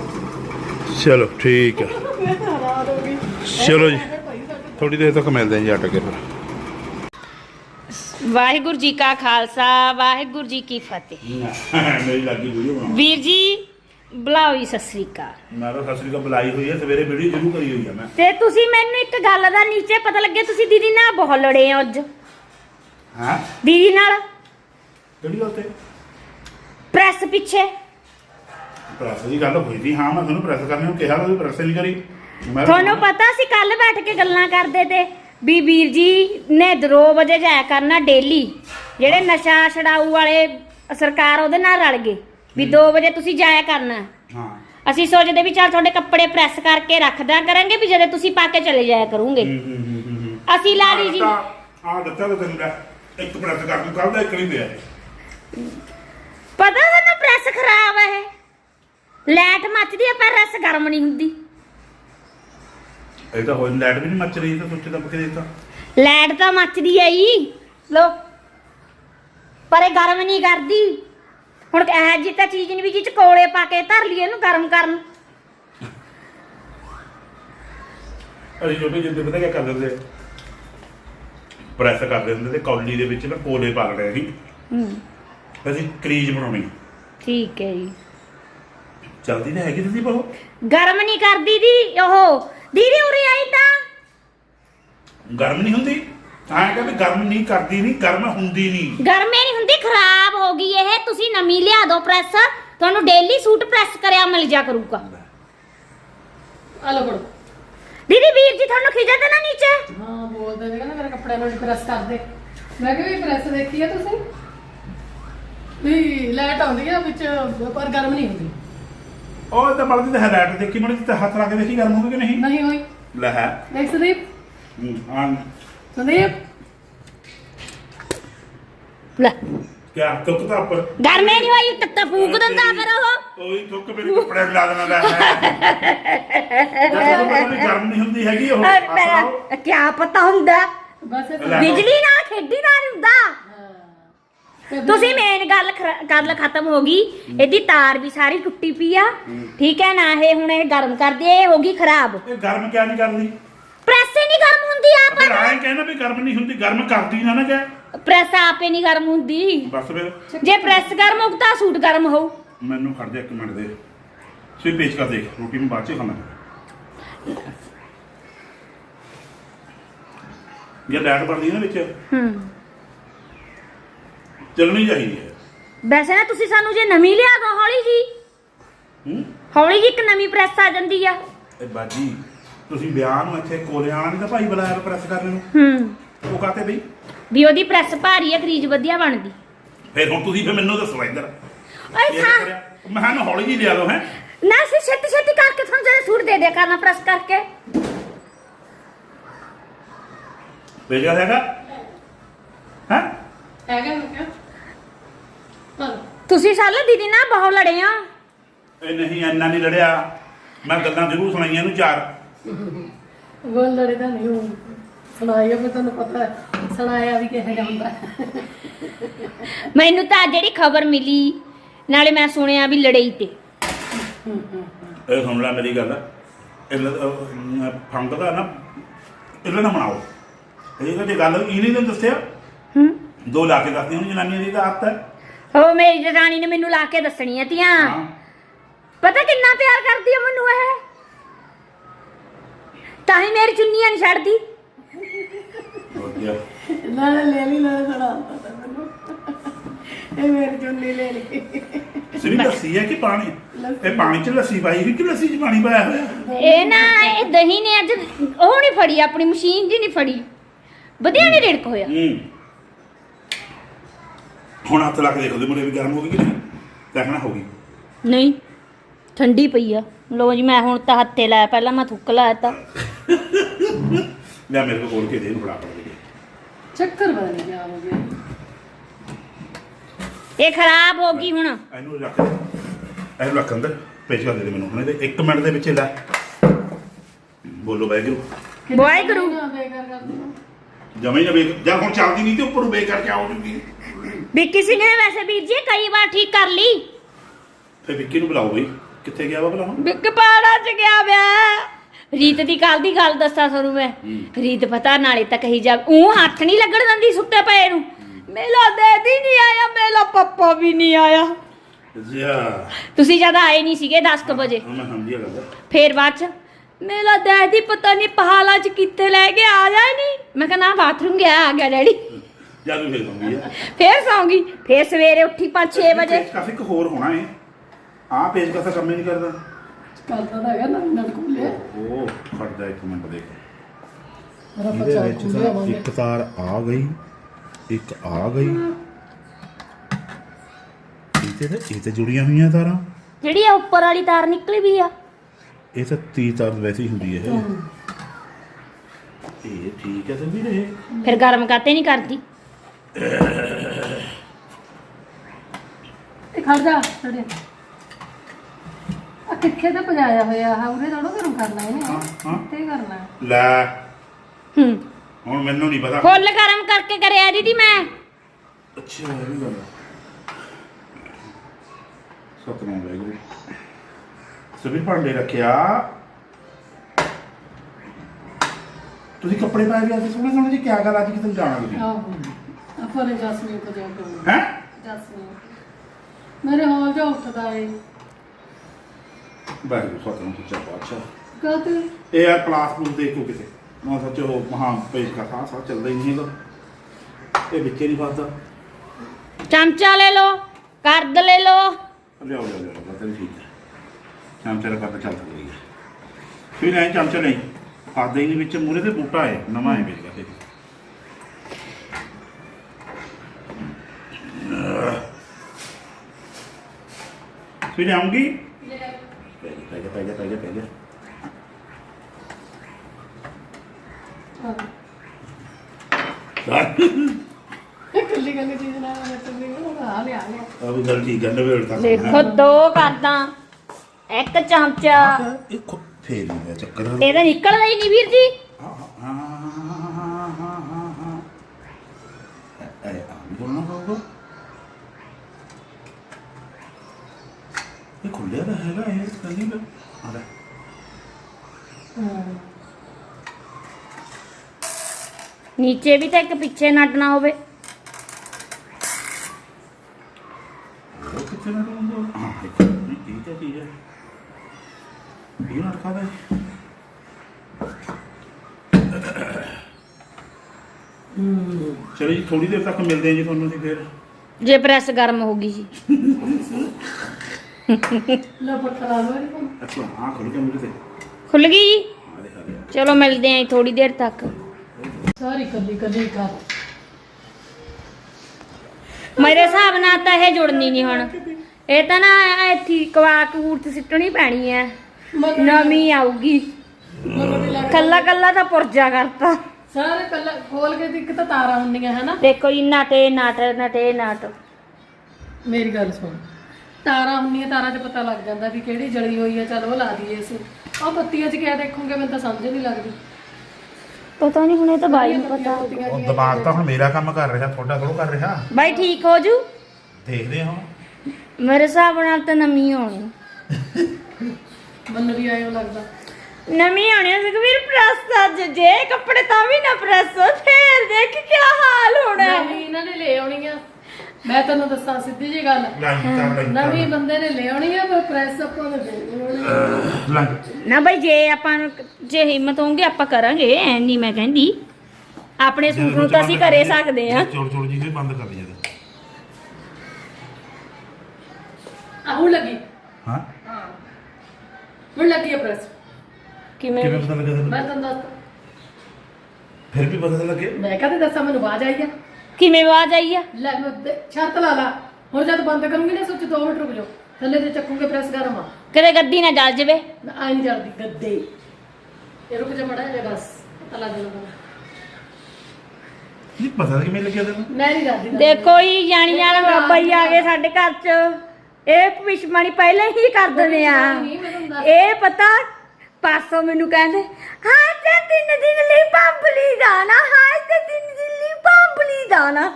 ਚਲੋ ਠੀਕ ਮੈਂ ਤਾਂ ਗਈ ਚਲੋ ਜੀ ਥੋੜੀ ਦੇਰ ਤੱਕ ਮਿਲਦੇ ਹਾਂ ਜੀ ਅੱਟ ਕੇ ਫਿਰ ਵਾਹਿਗੁਰੂ ਜੀ ਕਾ ਖਾਲਸਾ ਵਾਹਿਗੁਰੂ ਜੀ ਕੀ ਫਤਿਹ। ਮੇਰੀ ਲੱਗੀ ਵੀਡੀਓ ਬਣਾ ਵੀਰ ਜੀ ਬੁਲਾਓ ਜੀ ਸਤਿ ਸ੍ਰੀ ਅਕਾਲ। ਮੈਂ ਤਾਂ ਸਸਰੀ ਕਾ ਬੁਲਾਈ ਹੋਈ ਹੈ ਸਵੇਰੇ ਵੀਡੀਓ ਜ਼ਰੂਰ ਕਰੀ ਹੋਈ ਹੈ ਮੈਂ। ਤੇ ਤੁਸੀਂ ਮੈਨੂੰ ਇੱਕ ਗੱਲ ਦਾ ਨੀਚੇ ਪਤਾ ਲੱਗਿਆ ਤੁਸੀਂ ਦੀਦੀ ਨਾਲ ਬਹੁਤ ਲੜੇ ਹੋ ਅੱਜ। ਹਾਂ? ਦੀਦੀ ਨਾਲ? ਕਿਹੜੀ ਗੱਲ ਤੇ? ਪ੍ਰੈਸ ਪਿੱਛੇ। ਪ੍ਰੈਸ ਦੀ ਗੱਲ ਹੋਈ ਸੀ ਹਾਂ ਮੈਂ ਤੁਹਾਨੂੰ ਪ੍ਰੈਸ ਕਰਨੇ ਨੂੰ ਕਿਹਾ ਤੁਸੀਂ ਪ੍ਰੈਸ ਨਹੀਂ ਕਰੀ। ਤੁਹਾਨੂੰ ਪਤਾ ਸੀ ਕੱਲ ਬੈਠ ਕੇ ਗੱਲਾਂ ਕਰਦੇ ਤੇ ਵੀ ਵੀਰ ਜੀ ਨੇ 2 ਵਜੇ ਜਾਇਆ ਕਰਨਾ ਡੇਲੀ ਜਿਹੜੇ ਨਸ਼ਾ ਛਡਾਊ ਵਾਲੇ ਸਰਕਾਰ ਉਹਦੇ ਨਾਲ ਰਲ ਗਏ ਵੀ 2 ਵਜੇ ਤੁਸੀਂ ਜਾਇਆ ਕਰਨਾ। ਹਾਂ। ਅਸੀਂ ਸੋਚਦੇ ਵੀ ਚੱਲ ਤੁਹਾਡੇ ਕੱਪੜੇ ਪ੍ਰੈਸ ਕਰਕੇ ਰੱਖਦਾ ਕਰਾਂਗੇ ਵੀ ਜਦੋਂ ਤੁਸੀਂ ਪਾ ਕੇ ਚਲੇ ਜਾਇਆ ਕਰੋਗੇ। ਅਸੀਂ ਲਾ ਲਈ ਜੀ। ਆ ਦਿੱਤਾ ਤਾਂ ਤੈਨੂੰ ਇੱਕ ਪ੍ਰੈਸ ਕਰ ਦੂੰ ਕੱਲ ਦਾ ਇੱਕ ਨਹੀਂ ਪਿਆ। ਪਤਾ ਤੁਹਾਨੂੰ ਪ੍ਰੈਸ ਖਰਾਬ ਹੈ ਲੈਟ ਮੱਚਦੀ ਹੈ ਪਰ ਰਸ ਗਰਮ ਨਹੀਂ ਹੁੰਦੀ। ਇਹ ਤਾਂ ਹੋਈ ਲਾਈਟ ਵੀ ਨਹੀਂ ਮੱਚ ਰਹੀ ਤਾਂ ਸੁੱਚ ਦੱਬ ਕੇ ਦਿੱਤਾ। ਲੈਟ ਤਾਂ ਮੱਚਦੀ ਹੈ ਹੀ ਲੋ। ਪਰ ਇਹ ਗਰਮ ਨਹੀਂ ਕਰਦੀ। ਹੁਣ ਇਹ ਜੀ ਤਾਂ ਚੀਜ਼ ਨਹੀਂ ਵੀ ਜਿਹ ਚ ਕੋਲੇ ਪਾ ਕੇ ਧਰ ਲਈਏ ਇਹਨੂੰ ਗਰਮ ਕਰਨ। ਅਸੀਂ ਛੋਟੇ ਜਿੰਦੇ ਪਤਾ ਕੀ ਕਰਦੇ ਹੁੰਦੇ ਪ੍ਰੈਸ ਕਰਦੇ ਹੁੰਦੇ ਤੇ ਕੌਲੀ ਦੇ ਵਿੱਚ ਨਾ ਕੋਲੇ ਪਾ ਲੜੇ ਸੀ ਹੂੰ। ਅਸੀਂ ਕਰੀਜ ਬਣਾਉਣੀ। ਠੀਕ ਹੈ ਜੀ। ਚਲਦੀ ਤਾਂ ਹੈਗੀ ਤੁਸੀਂ ਬਹੁ ਗਰਮ ਨਹੀਂ ਕਰਦੀ ਦੀ ਉਹ ਦੀਦੀ ਉਰੇ ਆਈ ਤਾਂ। ਗਰਮ ਨਹੀਂ ਹੁੰਦੀ? ਤਾਂ ਕਿ ਵੀ ਗਰਮ ਨਹੀਂ ਕਰਦੀ ਨਹੀਂ ਗਰਮ ਹੁੰਦੀ ਨਹੀਂ। ਗਰਮੇ ਨਹੀਂ ਹੁੰਦੀ ਖਰਾਬ ਹੋ ਗਈ ਇਹ। ਤੁਸੀਂ ਨਵੀਂ ਲਿਆ ਦਿਓ ਪ੍ਰੈਸ। ਤੁਹਾਨੂੰ ਡੇਲੀ ਸੂਟ ਪ੍ਰੈਸ ਕਰਿਆ ਮਿਲ ਜਾ ਕਰੂਗਾ। ਆ ਲੋ ਫੜੋ। ਦੀਦੀ ਵੀਰ ਜੀ ਤੁਹਾਨੂੰ ਖਿਜਾ ਤੇ ਨਾ ਨੀਚੇ। ਹਾਂ ਬੋਲਦੇ ਨੇ ਕਹਿੰਦਾ ਮੇਰੇ ਕੱਪੜਿਆਂ ਨੂੰ ਪ੍ਰੈਸ ਕਰ ਦੇ ਮੈਂ ਕਿਹਾ ਵੀ ਪ੍ਰੈਸ ਦੇਖੀ ਆ ਤੁਸੀਂ। ਵੀ ਲਾਈਟ ਆਉਂਦੀ ਆ ਵਿੱਚ ਪਰ ਗਰਮ ਨਹੀਂ ਹੁੰਦੀ। ਉਹ ਤਾਂ ਬਲਦੀ ਤਾਂ ਹੈਲਾਈਟ ਦੇਖੀ ਮੜੀ ਤੇ ਹੱਥ ਲਾ ਕੇ ਦੇਖੀ ਗਰਮ ਹੋਊਗੀ ਕਿ ਨਹੀਂ? ਨਹੀਂ ਹੋਈ। ਲੈ ਹੈ। ਦੇਖ ਸੰਦੀਪ। ਹੂੰ, ਹਾਂ ਸੰਦੀਪ। ਲੈ। ਕਿਆ ਤੁੱਕ ਤਾਂ ਉੱਪਰ। ਗਰਮੇ ਨਹੀਂ ਹੋਈ ਤੱਤਾ ਫੂਕ ਦਿੰਦਾ ਫਿਰ ਉਹ। ਉਹੀ ਤੁੱਕ ਮੇਰੇ ਕੱਪੜੇ ਨੂੰ ਲਾ ਦੇਣਾ ਲੈ ਜਦੋਂ ਪਤਾ ਵੀ ਗਰਮ ਨਹੀਂ ਹੁੰਦੀ ਹੈਗੀ ਉਹ। ਹੱਥ ਲਾਓ। ਕਿਆ ਪਤਾ ਹੁੰਦਾ। ਬਸ ਲੈ। ਬਿਜਲੀ ਨਾਲ ਖੇਡੀ ਨਾਲ ਹੁੰਦਾ। ਤੁਸੀਂ ਮੇਨ ਗੱਲ ਖਰ- ਗੱਲ ਖਤਮ ਹੋ ਗਈ। ਇਹਦੀ ਤਾਰ ਵੀ ਸਾਰੀ ਟੁੱਟੀ ਪਈ ਆ। ਠੀਕ ਹੈ ਨਾ ਇਹ ਹੁਣ ਇਹ ਗਰਮ ਕਰਦੀ ਇਹ ਹੋ ਗਈ ਖਰਾਬ। ਇਹ ਗਰਮ ਕਿਆ ਨਹੀਂ ਕਰਦੀ? ਪ੍ਰੈਸ ਹੀ ਨਹੀਂ ਗਰਮ ਹੁੰਦੀ ਫਿਰ ਆਪ ਐਂ ਕਹਿਣਾ ਵੀ ਗਰਮ ਨਹੀਂ ਹੁੰਦੀ ਗਰਮ ਕਰਦੀ ਨਾ ਨਾ ਕਿਆ ਪ੍ਰੈਸ ਆਪੇ ਨਹੀਂ ਗਰਮ ਹੁੰਦੀ। ਬਸ ਫਿਰ। ਜੇ ਪ੍ਰੈਸ ਗਰਮ ਹੋਊ ਤਾਂ ਸੂਟ ਗਰਮ ਹੋਊ। ਮੈਨੂੰ ਖੜ ਜਾ ਇੱਕ ਮਿੰਟ ਦੇ। ਸਵੀ ਪੇਚ ਕਰ ਦੇਖ ਰੋਟੀ ਨੂੰ ਬਾਅਦ ਚ ਖਾਣਾ ਜੇ ਲਾਈਟ ਪੜਦੀ ਨਾ ਵਿੱਚ? ਹੂੰ। ਚੱਲਣੀ ਚਾਹੀਦੀ ਹੈ। ਵੈਸੇ ਨਾ ਤੁਸੀਂ ਸਾਨੂੰ ਜੇ ਨਵੀਂ ਲਿਆ ਦੋ ਹੌਲੀ ਜੀ। ਹੂੰ? ਹੌਲੀ ਜੀ ਇੱਕ ਨਵੀਂ ਪ੍ਰੈਸ ਆ ਜਾਂਦੀ ਆ। ਇਹ ਬਾਜੀ ਤੁਸੀਂ ਵਿਆਹ ਨੂੰ ਇੱਥੇ ਕੋਲੇ ਆਣਾ ਨਹੀਂ ਤਾਂ ਭਾਈ ਬੁਲਾਇਆ ਪ੍ਰੈਸ ਕਰਨ ਨੂੰ। ਹੂੰ। ਉਹ ਕਾਤੇ ਬਈ? ਵੀ ਉਹਦੀ ਪ੍ਰੈਸ ਭਾਰੀ ਆ ਖਰੀਜ ਵਧੀਆ ਬਣਦੀ। ਫਿਰ ਹੁਣ ਤੁਸੀਂ ਫਿਰ ਮੈਨੂੰ ਦੱਸੋ ਇੱਧਰ। ਓਏ ਸਾ ਮੈਂ ਨਾ ਹੌਲੀ ਜੀ ਲਿਆ ਲਓ ਹੈ। ਨਾ ਸੀ ਛੇਤੀ ਛੇਤੀ ਕਰਕੇ ਤੁਹਾਨੂੰ ਜਿਹੜੇ ਸੂਟ ਦੇ ਦੇ ਕਰਨਾ ਪ੍ਰੈਸ ਕਰਕੇ। ਭੇਜਿਆ ਹੈਗਾ। ਹੈ? ਹੈਗਾ ਮੈਂ ਕਿਹਾ। ਤੁਸੀਂ ਸਾਲ ਦੀਦੀ ਨਾਲ ਬਹੁਤ ਲੜੇ ਆ। ਇਹ ਨਹੀਂ ਇੰਨਾ ਨਹੀਂ ਲੜਿਆ। ਮੈਂ ਗੱਲਾਂ ਜ਼ਰੂਰ ਸੁਣਾਈਆਂ ਇਹਨੂੰ ਚਾਰ। ਗੋਲ ਲੜੇ ਤਾਂ ਨਹੀਂ ਹੋਊ ਸੁਣਾਇਆ ਵੀ ਤੁਹਾਨੂੰ ਪਤਾ ਹੈ। ਸੁਣਾਇਆ ਵੀ ਕਿਹੋ ਜਿਹਾ ਹੁੰਦਾ ਹੈ। ਮੈਨੂੰ ਤਾਂ ਜਿਹੜੀ ਖਬਰ ਮਿਲੀ ਨਾਲੇ ਮੈਂ ਸੁਣਿਆ ਵੀ ਲੜਾਈ ਤੇ। ਇਹ ਸੁਣ ਲੈ ਮੇਰੀ ਗੱਲ। ਇਹ ਫੰਗ ਦਾ ਨਾ ਇਹਨਾਂ ਨਾ ਬਣਾਓ। ਇਹ ਕਿ ਗੱਲ ਇਹ ਨਹੀਂ ਦੱਸਿਆ? ਹੂੰ। ਦੋ ਲਾ ਕੇ ਦੱਸਦੀ ਹੁਣ ਜਨਾਨੀਆਂ ਦੀ ਤਾਂ ਆਦਤ ਹੈ। ਉਹ ਮੇਰੀ ਜਰਾਨੀ ਨੇ ਮੈਨੂੰ ਲਾ ਕੇ ਦੱਸਣੀ ਆ ਤੀਆਂ। ਹਾਂ। ਪਤਾ ਕਿੰਨਾ ਪਿਆਰ ਕਰਦੀ ਆ ਮੈਨੂੰ ਇਹ? ਤਾਂ ਹੀ ਮੇਰੀ ਚੁੰਨੀਆਂ ਨਹੀਂ ਛੱਡਦੀ। ਵਧੀਆ ਨਾਲੇ ਲੈ ਲਈ ਨਾਲੇ ਸੁਣਾਉਂਦਾ ਤਾ ਮੈਨੂੰ। ਇਹ ਮੇਰੀ ਚੁੰਨੀ ਲੈ ਲਈ। ਸਿਰੀ ਲੱਸੀ ਹੈ ਕਿ ਪਾਣੀ? ਇਹ ਪਾਣੀ ਚ ਲੱਸੀ ਪਾਈ ਹੋਈ ਕਿ ਲੱਸੀ ਚ ਪਾਣੀ ਪਾਇਆ ਹੋਇਆ? ਇਹ ਨਾ ਇਹ ਦਹੀਂ ਨੇ ਅੱਜ ਉਹ ਨਹੀਂ ਫੜੀ ਆਪਣੀ ਮਸ਼ੀਨ ਜੀ ਨਹੀਂ ਫੜੀ। ਵਧੀਆ ਨਹੀਂ ਰਿੜਕ ਹੋਇਆ। ਹੂੰ। ਹੁਣ ਹੱਥ ਲਾ ਕੇ ਦੇਖੋ ਦੇ ਮੁਰੇ ਵੀ ਗਰਮ ਹੋ ਗਈ ਕਿ ਨਹੀਂ ਦੇਖਣਾ ਹੋ ਗਈ। ਨਹੀਂ ਠੰਡੀ ਪਈ ਆ। ਲੋ ਜੀ ਮੈਂ ਹੁਣ ਤਾਂ ਹੱਥੇ ਲਾਇਆ ਪਹਿਲਾਂ ਮੈਂ ਥੁੱਕ ਲਾਇਆ ਤਾਂ। ਲੈ ਮੇਰੇ ਕੋਲ ਖੋਲ ਕੇ ਦੇ ਇਹਨੂੰ ਫੜਾ ਦੇ। ਚੱਕਰ ਬਣ ਗਿਆ ਹੋ ਗਿਆ। ਇਹ ਖਰਾਬ ਹੋ ਗਈ ਹੁਣ। ਇਹਨੂੰ ਰੱਖ ਦੇ। ਇਹਨੂੰ ਰੱਖ ਅੰਦਰ ਪੇਚ ਕਰ ਦੇ ਦੇ ਮੈਨੂੰ। ਹੁਣ ਇਹਦੇ 1 ਮਿੰਟ ਦੇ ਵਿੱਚ ਲੈ। ਬੋਲੋ ਵਾਹਿਗੁਰੂ। ਵਾਹਿਗੁਰੂ। ਨਾ ਬੇਕਾਰ ਕਰਦੇ ਹੋ। ਜਮੇ ਨਾ ਵੇਖ ਜਦ ਹੁਣ ਚੱਲਦੀ ਨਹੀਂ ਤੇ ਉੱਪਰ ਨੂੰ ਬੇਕ ਕਰਕੇ ਆਉ ਜੂਗੀ ਵੀ ਕਿਸੇ ਨੇ ਵੈਸੇ ਵੀਰ ਜੀ ਕਈ ਵਾਰ ਠੀਕ ਕਰ ਲਈ। ਫੇ ਵਿੱਕੀ ਨੂੰ ਬੁਲਾਓ ਬਈ। ਕਿੱਥੇ ਗਿਆ ਵਾ ਭਲਾ ਹੁਣ? ਬਿੱਕ ਪਾੜਾ ਚ ਗਿਆ ਵਿਆ ਰੀਤ ਦੀ ਕੱਲ ਦੀ ਗੱਲ ਦੱਸਾਂ ਤੁਹਾਨੂੰ ਮੈਂ। ਰੀਤ ਪਤਾ ਨਾਲੇ ਤਾਂ ਕਹੀ ਜਾ ਉਹ ਹੱਥ ਨਹੀਂ ਲੱਗਣ ਦਿੰਦੀ ਸੁੱਤੇ ਪਏ ਨੂੰ। ਮੇਲਾ ਦੇਦੀ ਨਹੀਂ ਆਇਆ ਮੇਲਾ ਪੱਪਾ ਵੀ ਨਹੀਂ ਆਇਆ। ਜਿਆ ਤੁਸੀਂ ਜਦ ਆਏ ਨਹੀਂ ਸੀਗੇ 10 ਵਜੇ। ਮੈਂ ਸਮਝਿਆ ਗੱਲ। ਫੇਰ ਬਾਅਦ ਚ? ਮੇਲਾ ਡੈਡੀ ਪਤਾ ਨਹੀਂ ਪਹਾਲਾਂ ਚ ਕਿੱਥੇ ਲੈ ਗਿਆ ਆ ਜਾਏ ਨਹੀਂ ਮੈਂ ਕਿਹਾ ਨਾ ਬਾਥਰੂਮ ਗਿਆ ਆ ਗਿਆ ਡੈਡੀ। ਜਾਦੂ ਫੇਰ ਦੂੰਗੀ ਫੇਰ ਸੌਂਗੀ ਫੇਰ ਸਵੇਰੇ ਉੱਠੀ 5-6 ਵਜੇ। ਕਾਫੀ ਇੱਕ ਹੋਰ ਹੋਣਾ ਏ। ਆਹ ਪੇਜ ਕਸਾ ਕੰਮ ਹੀ ਨਹੀਂ ਕਰਦਾ। ਕਰਦਾ ਤਾਂ ਹੈਗਾ ਨਾ ਨਾਲ ਖੁੱਲਿਆ ਉਹ ਖੜਦਾ ਇੱਕ ਮਿੰਟ ਦੇਖ। ਇਹਦੇ ਵਿੱਚ ਤਾਂ ਇੱਕ ਤਾਰ ਆ ਗਈ ਇੱਕ ਆ ਗਈ। ਇਹ ਤੇ ਇਹ ਤੇ ਜੁੜੀਆਂ ਹੋਈਆਂ ਤਾਰਾਂ। ਜਿਹੜੀ ਆ ਉੱਪਰ ਵਾਲੀ ਤਾਰ ਨਿਕਲੀ ਵੀ ਆ। ਇਹ ਤਾਂ ਤੀ ਤਾਰ ਵੈਸੇ ਹੀ ਹੁੰਦੀ ਹੈ। ਇਹ ਇਹ ਠੀਕ ਹੈ ਤੇ ਵੀਰੇ। ਫਿਰ ਗਰਮ ਕਾਤੇ ਨਹੀਂ ਕਰਦੀ। ਤੇ ਖੜ ਜਾ ਛੜੇ ਆ ਕਿੱਥੇ ਤਾਂ ਪਜਾਇਆ ਹੋਇਆ ਆ ਉਰੇ ਥੋੜਾ ਗਰਮ ਕਰਨਾ ਇਹਨੇ ਹਾਂ, ਹਾਂ। ਕਿੱਥੇ ਕਰਨਾ ਲੈ। ਹੂੰ। ਹੁਣ ਮੈਨੂੰ ਨਹੀਂ ਪਤਾ। ਫੁੱਲ ਗਰਮ ਕਰਕੇ ਕਰਿਆ ਦੀਦੀ ਮੈਂ। ਅੱਛਾ ਇਹ ਵੀ ਗੱਲ ਹੈ। ਸਤਨਾਮ ਵਾਹਿਗੁਰੂ ਸਭੀ ਭਾਂਡੇ ਰੱਖਿਆ। ਤੁਸੀਂ ਕੱਪੜੇ ਪਾਏ ਵੀ ਅੱਜ ਸੋਹਣੇ ਸੋਹਣੇ ਜੀ ਕਿਆ ਗੱਲ ਅੱਜ ਕਿਤੇ ਜਾਣਾ ਤੁਸੀਂ ਆਹੋ। ਆਪਾਂ ਨੇ ਜਸਮੀਨ ਤੋਂ ਜਾ ਕੇ ਹੈ? ਜਸਮੀਨ ਮੇਰੇ ਹਾਲ ਜਾ ਉੱਠਦਾ ਏ। ਵਾਹਿਗੁਰੂ ਸਤਨਾਮ ਸੱਚਾ ਪਾਤਸ਼ਾਹ। ਕਾਤੇ ਇਹ ਯਾਰ ਪਲਾਸ ਪਲੂਸ ਦੇਖੋ ਕਿਤੇ। ਨਾ ਸੱਚ ਉਹ ਮਹਾ ਪੇਜ ਥਾਂ ਸਭ ਚੱਲਦਾ ਹੀ ਨਹੀਂ ਹੈਗਾ। ਇਹ ਵਿੱਚੇ ਨਹੀਂ ਫਸਦਾ ਚਮਚਾ ਲੈ ਲਓ ਕਰਦ ਲੈ ਲਓ। ਲਿਆਓ ਲਿਆਓ ਬਸ ਇਹ ਠੀਕ ਹੈ। ਚਮਚੇ ਦਾ ਕਰਦਾ ਚੱਲ ਸਕਦੀ ਹੈ। ਫਿਰ ਨਹੀਂ ਚਮਚਾ ਨਹੀਂ। ਫਸਦਾ ਹੀ ਨਹੀਂ ਵਿੱਚ ਮੂਰੇ ਤੇ ਬੂਟਾ ਹੈ ਨਵਾਂ ਹੈ ਮੇਰੇ ਕੋਲ। ਫਿਰ ਆਉਂਗੀ ਪੈ ਗਿਆ ਪੈ ਗਿਆ ਪੈ ਗਿਆ ਪੈ ਗਿਆ ਪੈ ਗਿਆ ਕੱਲੀ ਚੀਜ਼ ਨਾਲ ਵੀ ਉਹ ਆ ਲਿਆ ਲਿਆ ਆ ਵੀ ਗੱਲ ਠੀਕ ਹੈ ਨਵੇੜ ਤੱਕ ਦੇਖੋ ਦੋ ਕਰਦਾਂ ਇੱਕ ਚਮਚਾ। ਇਹ ਖੁ- ਫੇਰ ਹੀ ਚੱਕਰ ਇਹਦਾ ਨਿਕਲਦਾ ਹੀ ਨਹੀਂ ਵੀਰ ਜੀ ਹਾਂ ਹਾਂ ਹਾਂ ਹਾਂ ਹਾਂ ਹਾਂ ਐ ਆ ਵੀ ਬੋਲਣਾ ਪਊਗਾ ਇਹ ਖੁੱਲਿਆ ਤਾਂ ਹੈਗਾ ਇਹ ਕੰਨੀ ਦਾ ਆ ਲੈ। ਨੀਚੇ ਵੀ ਤਾਂ ਇੱਕ ਪਿੱਛੇ ਨੱਟ ਨਾ ਹੋਵੇ। ਉਹ ਕਿੱਥੇ ਨਾ ਰਹੂੰਗਾ ਹਾਂ ਇੱਕ ਨਹੀਂ ਇਹ ਤਾਂ ਚੀਜ਼ ਹੈ। ਇਹ ਨਾ ਰਖਾ ਦੇ ਚਲੋ ਜੀ ਥੋੜੀ ਦੇਰ ਤੱਕ ਮਿਲਦੇ ਹਾਂ ਜੀ ਤੁਹਾਨੂੰ ਜੀ ਫੇਰ। ਜੇ ਪ੍ਰੈਸ ਗਰਮ ਹੋ ਗਈ ਜੀ [laughs] ਲੈ ਪੱਖਾ ਲਾ ਲਓ ਇਹਨੂੰ। ਅੱਛਾ ਹਾਂ ਖੁੱਲ ਗਿਆ ਮੇਰੇ ਤੇ। ਖੁੱਲ ਗਈ ਜੀ? ਆ ਦੇ ਆ। ਦੇ ਚਲੋ ਮਿਲਦੇ ਆਂ ਥੋੜੀ ਦੇਰ ਤੱਕ। ਸਾਰੀ ਕੱਲੀ ਕੱਲੀ ਕਰ। ਮੇਰੇ ਹਿਸਾਬ ਨਾਲ ਤਾਂ ਇਹ ਜੁੜਨੀ ਨਹੀਂ ਹੁਣ। ਇਹ ਤਾਂ ਨਾ ਇੱਥੇ ਕਵਾ ਕੂਰਤ ਸਿੱਟਣੀ ਪੈਣੀ ਐ। ਨਵੀਂ ਆਊਗੀ। ਕੱਲਾ ਕੱਲਾ ਤਾਂ ਪੁਰਜਾ ਕਰਤਾ। ਸਾਰੇ ਕੱਲਾ ਖੋਲ ਕੇ ਤੇ ਇੱਕ ਤਾਂ ਤਾਰਾਂ ਹੁੰਦੀਆਂ ਹਨਾ? ਦੇਖੋ ਜੀ ਨਟੇ ਨਟ ਨਟੇ ਨਟ। ਮੇਰੀ ਗੱਲ ਸੁਣ। ਤਾਰਾਂ ਹੁੰਦੀਆਂ ਤਾਰਾਂ 'ਚ ਪਤਾ ਲੱਗ ਜਾਂਦਾ ਵੀ ਕਿਹੜੀ ਜਲੀ ਹੋਈ ਹੈ ਚਲ ਉਹ ਲਾ ਦਈਏ ਅਸੀਂ ਉਹ ਬੱਤੀਆਂ 'ਚ ਕਿਆ ਦੇਖੋਗੇ ਮੈਨੂੰ ਤਾਂ ਸਮਝ ਨਹੀਂ ਲੱਗਦੀ। ਪਤਾ ਨਹੀਂ ਹੁਣ ਇਹ ਤਾਂ ਬਾਈ ਨੂੰ ਪਤਾ। ਬੱਤੀਆਂ ਉਹ ਦਿਮਾਗ ਤਾਂ ਹੁਣ ਮੇਰਾ ਕੰਮ ਕਰ ਰਿਹਾ ਤੁਹਾਡਾ ਥੋੜਾ ਕਰ ਰਿਹਾ। ਬਾਈ ਠੀਕ ਹੋ ਜੂ? ਦੇਖਦੇ ਹਾਂ ਮੇਰੇ ਹਿਸਾਬ ਨਾਲ ਤਾਂ ਨਵੀਂ ਹੋਣੀ ਮੈਨੂੰ ਵੀ ਆਇਓ ਲੱਗਦਾ। ਨਵੀਂ ਆਉਣੀ ਆ ਸੁਖਵੀਰ ਪ੍ਰੈਸ ਅੱਜ ਜੇ ਕੱਪੜੇ ਤਾਂ ਵੀ ਨਾ ਪ੍ਰੈਸ ਫੇਰ ਦੇਖ ਕੀ ਹਾਲ ਹੋਣਾ। ਨਵੀਂ ਇਹਨਾਂ ਨੇ ਲੈ ਆਉਣੀ ਆ। ਮੈਂ ਤੈਨੂੰ ਦੱਸਾਂ ਸਿੱਧੀ ਜੀ ਗੱਲ। ਲਈ ਨਵੀਂ ਬੰਦੇ ਨੇ ਲੈ ਆਉਣੀ ਆ ਪਰ ਪ੍ਰੈਸ ਆਪਾਂ ਨੇ ਦੇਣੀ ਹੋਣੀ ਆ। ਨਾ ਬਾਈ ਜੇ ਆਪਾਂ ਨੂੰ- ਜੇ ਹਿੰਮਤ ਹੋਊਗੀ ਆਪਾਂ ਕਰਾਂਗੇ ਐ ਨਹੀਂ ਮੈਂ ਕਹਿੰਦੀ। ਆਪਣੇ ਸੂਟ ਨੂੰ ਤਾਂ ਅਸੀਂ ਕਰੇ ਸਕਦੇ ਆ। ਚੋੜ ਚੋੜ ਜੀ ਬੰਦ ਕਰ ਲਈ ਜਦ ਆ ਹੁਣ ਲੱਗੀ। ਹਾਂ। ਹੁਣ ਲੱਗੀ ਆ ਪ੍ਰੈਸ ਕਿਵੇਂ? ਕਿਵੇਂ ਪਤਾ ਲੱਗਾ ਤੈਨੂੰ? ਮੈਂ ਤੈਨੂੰ ਦੱਸ ਫਿਰ ਵੀ ਪਤਾ ਲੱਗੇ। ਮੈਂ ਕਹਤੇ ਦੱਸਾਂ ਮੈਨੂੰ ਆਵਾਜ਼ ਆਈ ਆ। ਕਿਵੇਂ ਆਵਾਜ਼ ਆਈ ਆ? ਲੈ ਮੈਂ ਸ਼ਰਤ ਲਾ ਲਾ। ਹੁਣ ਜਦ ਬੰਦ ਕਰੂੰਗੀ ਨਾ ਸੋਚ 2 ਮਿੰਟ ਰੁਕ ਜਾਓ। ਥੱਲੇ ਤੇ ਚੱਕੂਗੇ ਪ੍ਰੈਸ ਗਰਮ ਆ। ਕਦੇ ਗੱਦੀ ਨਾ ਜਲ ਜਵੇ। ਆਈ ਨਹੀਂ ਜਲਦੀ ਗੱਦੇ। ਇਹ ਰੁਕ ਜਾ ਮੜਾ ਜਾ ਬਸ। ਪਤਾ ਲੱਗ ਜਾਣਾ ਨਹੀਂ ਪਤਾ ਕਿਵੇਂ ਲੱਗਿਆ ਤੈਨੂੰ? ਮੈਂ ਨਹੀਂ ਕਰਦੀ। ਗੱਲ। ਦੇਖੋ ਹੀ ਜਾਣੀ ਜਾਣ ਬਾਬਾ ਜੀ ਆ ਗਏ ਸਾਡੇ ਘਰ ਚ। ਇਹ ਭਵਿਸ਼ਵਾਣੀ ਪਹਿਲਾਂ ਹੀ ਕਰ ਦਿੰਦੇ ਆ। ਨਹੀਂ, ਮੈਂ ਤੁਹਾਨੂੰ ਦੱਸ- ਇਹ ਪਤਾ ਪਾਸੋਂ ਮੈਨੂੰ ਕਹਿੰਦੇ ਹਾਂ ਤੇ ਤਿੰਨ ਦਿਨ ਲਈ ਪੰਬਲੀ ਦਾਣਾ ਹਾਂ ਤੇ ਤਿੰਨ ਦਿਨ ਪੰਬਲੀ ਦਾਣਾ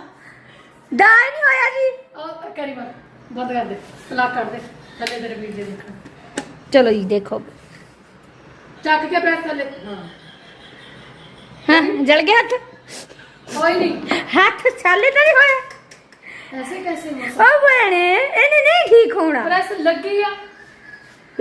ਦਾ ਨਹੀਂ ਹੋਇਆ ਜੀ? ਉਹ ਕਰੀ ਬੰਦ ਬੰਦ ਕਰ ਦੇ। ਤਲਾਕ ਕਰ ਦੇ। ਥੱਲੇ ਤੇਰੇ ਵੀਰ ਦੇ ਦੇਖਣ। ਚਲੋ ਜੀ ਦੇਖੋ। ਚੱਕ ਕੇ ਪ੍ਰੈਸ ਥੱਲੇ। ਹਾਂ ਹਾਂ ਜਲ ਗਿਆ ਹੱਥ? ਕੋਈ ਨਹੀਂ ਹੱਥ ਛਾਲੇ ਤਾਂ ਨਹੀਂ ਹੋਇਆ? ਐਸੇ ਕੈਸੇ ਹੋ ਉਹ ਬਣੇ ਇਹਨੇ ਨਹੀਂ ਠੀਕ ਹੋਣਾ। ਪ੍ਰੈਸ ਲੱਗੀ ਆ।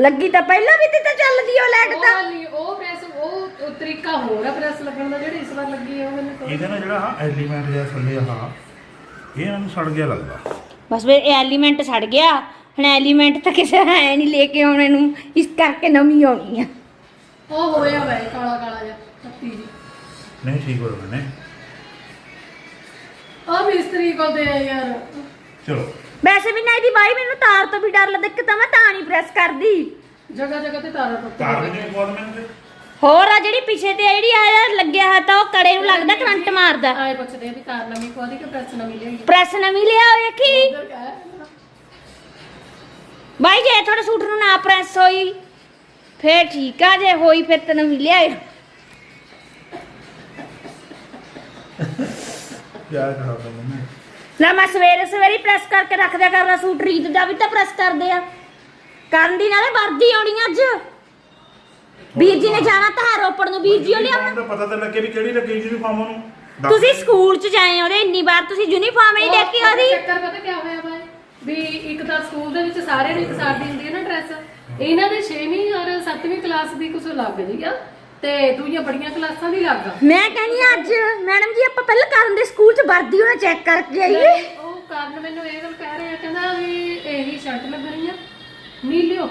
ਲੱਗੀ ਤਾਂ ਪਹਿਲਾਂ ਵੀ ਤੇ ਚੱਲਦੀ ਉਹ ਲੈਟ ਉਹ ਤਾਂ। ਉਹ ਪ੍ਰੈਸ ਉਹ ਉਹ ਤਰੀਕਾ ਹੋਰ ਆ ਪ੍ਰੈਸ ਲੱਗਣ ਦਾ ਜਿਹੜੀ ਇਸ ਵਾਰ ਲੱਗੀ ਆ ਉਹ ਮੈਨੂੰ ਇਹਦਾ ਨਾ ਜਿਹੜਾ ਆਹ ਐਲੀਮੈਂਟ ਜਿਹਾ ਥੱਲੇ ਆਹ ਇਹ ਮੈਨੂੰ ਸੜ ਗਿਆ ਲੱਗਦਾ। ਬਸ ਵੇ ਇਹ ਐਲੀਮੈਂਟ ਛੱਡ ਗਿਆ। ਹੁਣ ਐਲੀਮੈਂਟ ਤਾਂ ਕਿਸੇ ਹੈ ਨਹੀਂ ਲੈ ਕੇ ਆਉਣੇ ਨੂੰ ਇਸ ਕਰਕੇ ਨਵੀਂ ਆਉਣੀ ਆ। ਉਹ ਹੋਇਆ ਵੇ ਕਾਲਾ ਕਾਲਾ ਜਿਹਾ ਪੱਤੀ ਜੀ। ਨਹੀਂ ਠੀਕ ਹੋ ਰਿਹਾ ਨੇ ਆ ਮਿਸਤਰੀ ਕੋ ਦੇ ਆ ਯਾਰ। ਚਲੋ। ਵੈਸੇ ਵੀ ਨਾ ਇਹਦੀ ਬਾਈ ਮੈਨੂੰ ਤਾਰ ਤੋਂ ਵੀ ਡਰ ਲੱਗਦਾ ਕਿ ਤਾਂ ਮੈਂ ਤਾਂ ਨਹੀਂ ਪ੍ਰੈਸ ਕਰਦੀ। ਜਗ੍ਹਾ ਜਗ੍ਹਾ ਤੇ ਤਾਰਾਂ ਤਾਰ ਵੀ ਨਹੀਂ ਬਹੁਤ ਮੈਨੂੰ ਹੋਰ ਆ ਜਿਹੜੀ ਪਿੱਛੇ ਤੇ ਆ ਜਿਹੜੀ ਆ ਲੱਗਿਆ ਹੈ ਤਾਂ ਉਹ ਕੜੇ ਨੂੰ ਲੱਗਦਾ ਕਰੰਟ ਮਾਰਦਾ। ਆਏ ਪੁੱਛਦੇ ਆ ਵੀ ਤਾਰ ਨਵੀਂ ਦੀ ਕਿ ਪ੍ਰੈਸ ਨਵੀਂ ਲਈ ਪ੍ਰੈਸ ਨਵੀਂ ਲਿਆ ਉਧਰ ਕਾ ਬਾਈ ਜੇ ਤੁਹਾਡੇ ਸੂਟ ਨੂੰ ਨਾ ਪ੍ਰੈਸ ਹੋਈ ਫੇਰ ਠੀਕ ਆ ਜੇ ਹੋਈ ਫਿਰ ਤਾਂ ਨਵੀਂ ਲਿਆਇਓ। ਯਾਰ ਮੈਂ ਲੈ ਮੈਂ ਸਵੇਰੇ ਸਵੇਰੇ ਪ੍ਰੈਸ ਕਰਕੇ ਰੱਖ ਦਿਆ ਕਰਨਾ ਸੂਟ ਰੀਤ ਦਾ ਵੀ ਤਾਂ ਪ੍ਰੈਸ ਕਰਦੇ ਆ। ਕਰਨ ਦੀ ਨਾਲੇ ਵਰਦੀ ਆਉਣੀ ਅੱਜ। ਵੀਰ ਜੀ ਨੇ ਜਾਣਾ ਤਾਂ ਹੈ ਰੋਪੜ ਨੂੰ। ਵੀਰ ਜੀ ਉਹ ਲਿਆਉਣਾ? ਤਾਂ ਪਤਾ ਤਾਂ ਲੱਗੇ ਵੀ ਕਿਹੜੀ ਲੱਗੀ ਯੂਨੀਫਾਰਮ ਉਹਨੂੰ। ਦੱਸ। ਤੁਸੀਂ ਸਕੂਲ ਚ ਜਾਏ ਉਹਦੇ ਇੰਨੀ ਵਾਰ ਤੁਸੀਂ ਯੂਨੀਫਾਰਮ ਨਹੀਂ ਦੇਖੀ ਉਹਦੀ ਚੱਕਰ ਪਤਾ ਕੀ ਹੋਇਆ ਬਾਈ ਵੀ ਇੱਕ ਤਾਂ ਸਕੂਲ ਦੇ ਵਿੱਚ ਸਾਰਿਆਂ ਨੂੰ ਇੱਕ ਸਾਰ ਦੀ ਹੁੰਦੀ ਹੈ ਨਾ ਡਰੈਸ ਇਹਨਾਂ ਦੇ 6ਵੀਂ ਔਰ 7ਵੀਂ ਕਲਾਸ ਦੀ ਕੁਝ ਲੱਗ ਆ। ਤੇ ਦੂਜੀਆਂ ਬੜੀਆਂ ਕਲਾਸਾਂ ਦੀ ਲੱਗ। ਮੈਂ ਕਹਿੰਦੀ ਹਾਂ ਅੱਜ ਮੈਡਮ ਜੀ ਆਪਾਂ ਪਹਿਲਾਂ ਕਰਨ ਦੇ ਸਕੂਲ ਚ ਵਰਦੀ ਉਹਨਾਂ ਚੈੱਕ ਕਰਕੇ ਆਈਏ। ਉਹ ਕਾਰਨ ਮੈਨੂੰ ਇਹ ਗੱਲ ਕਹਿ ਰਿਹਾ ਕਹਿੰਦਾ ਵੀ ਇਹੀ ਸ਼ਰਟ ਲੱਗਣੀ ਆ ਨੀਲੀ ਹੋ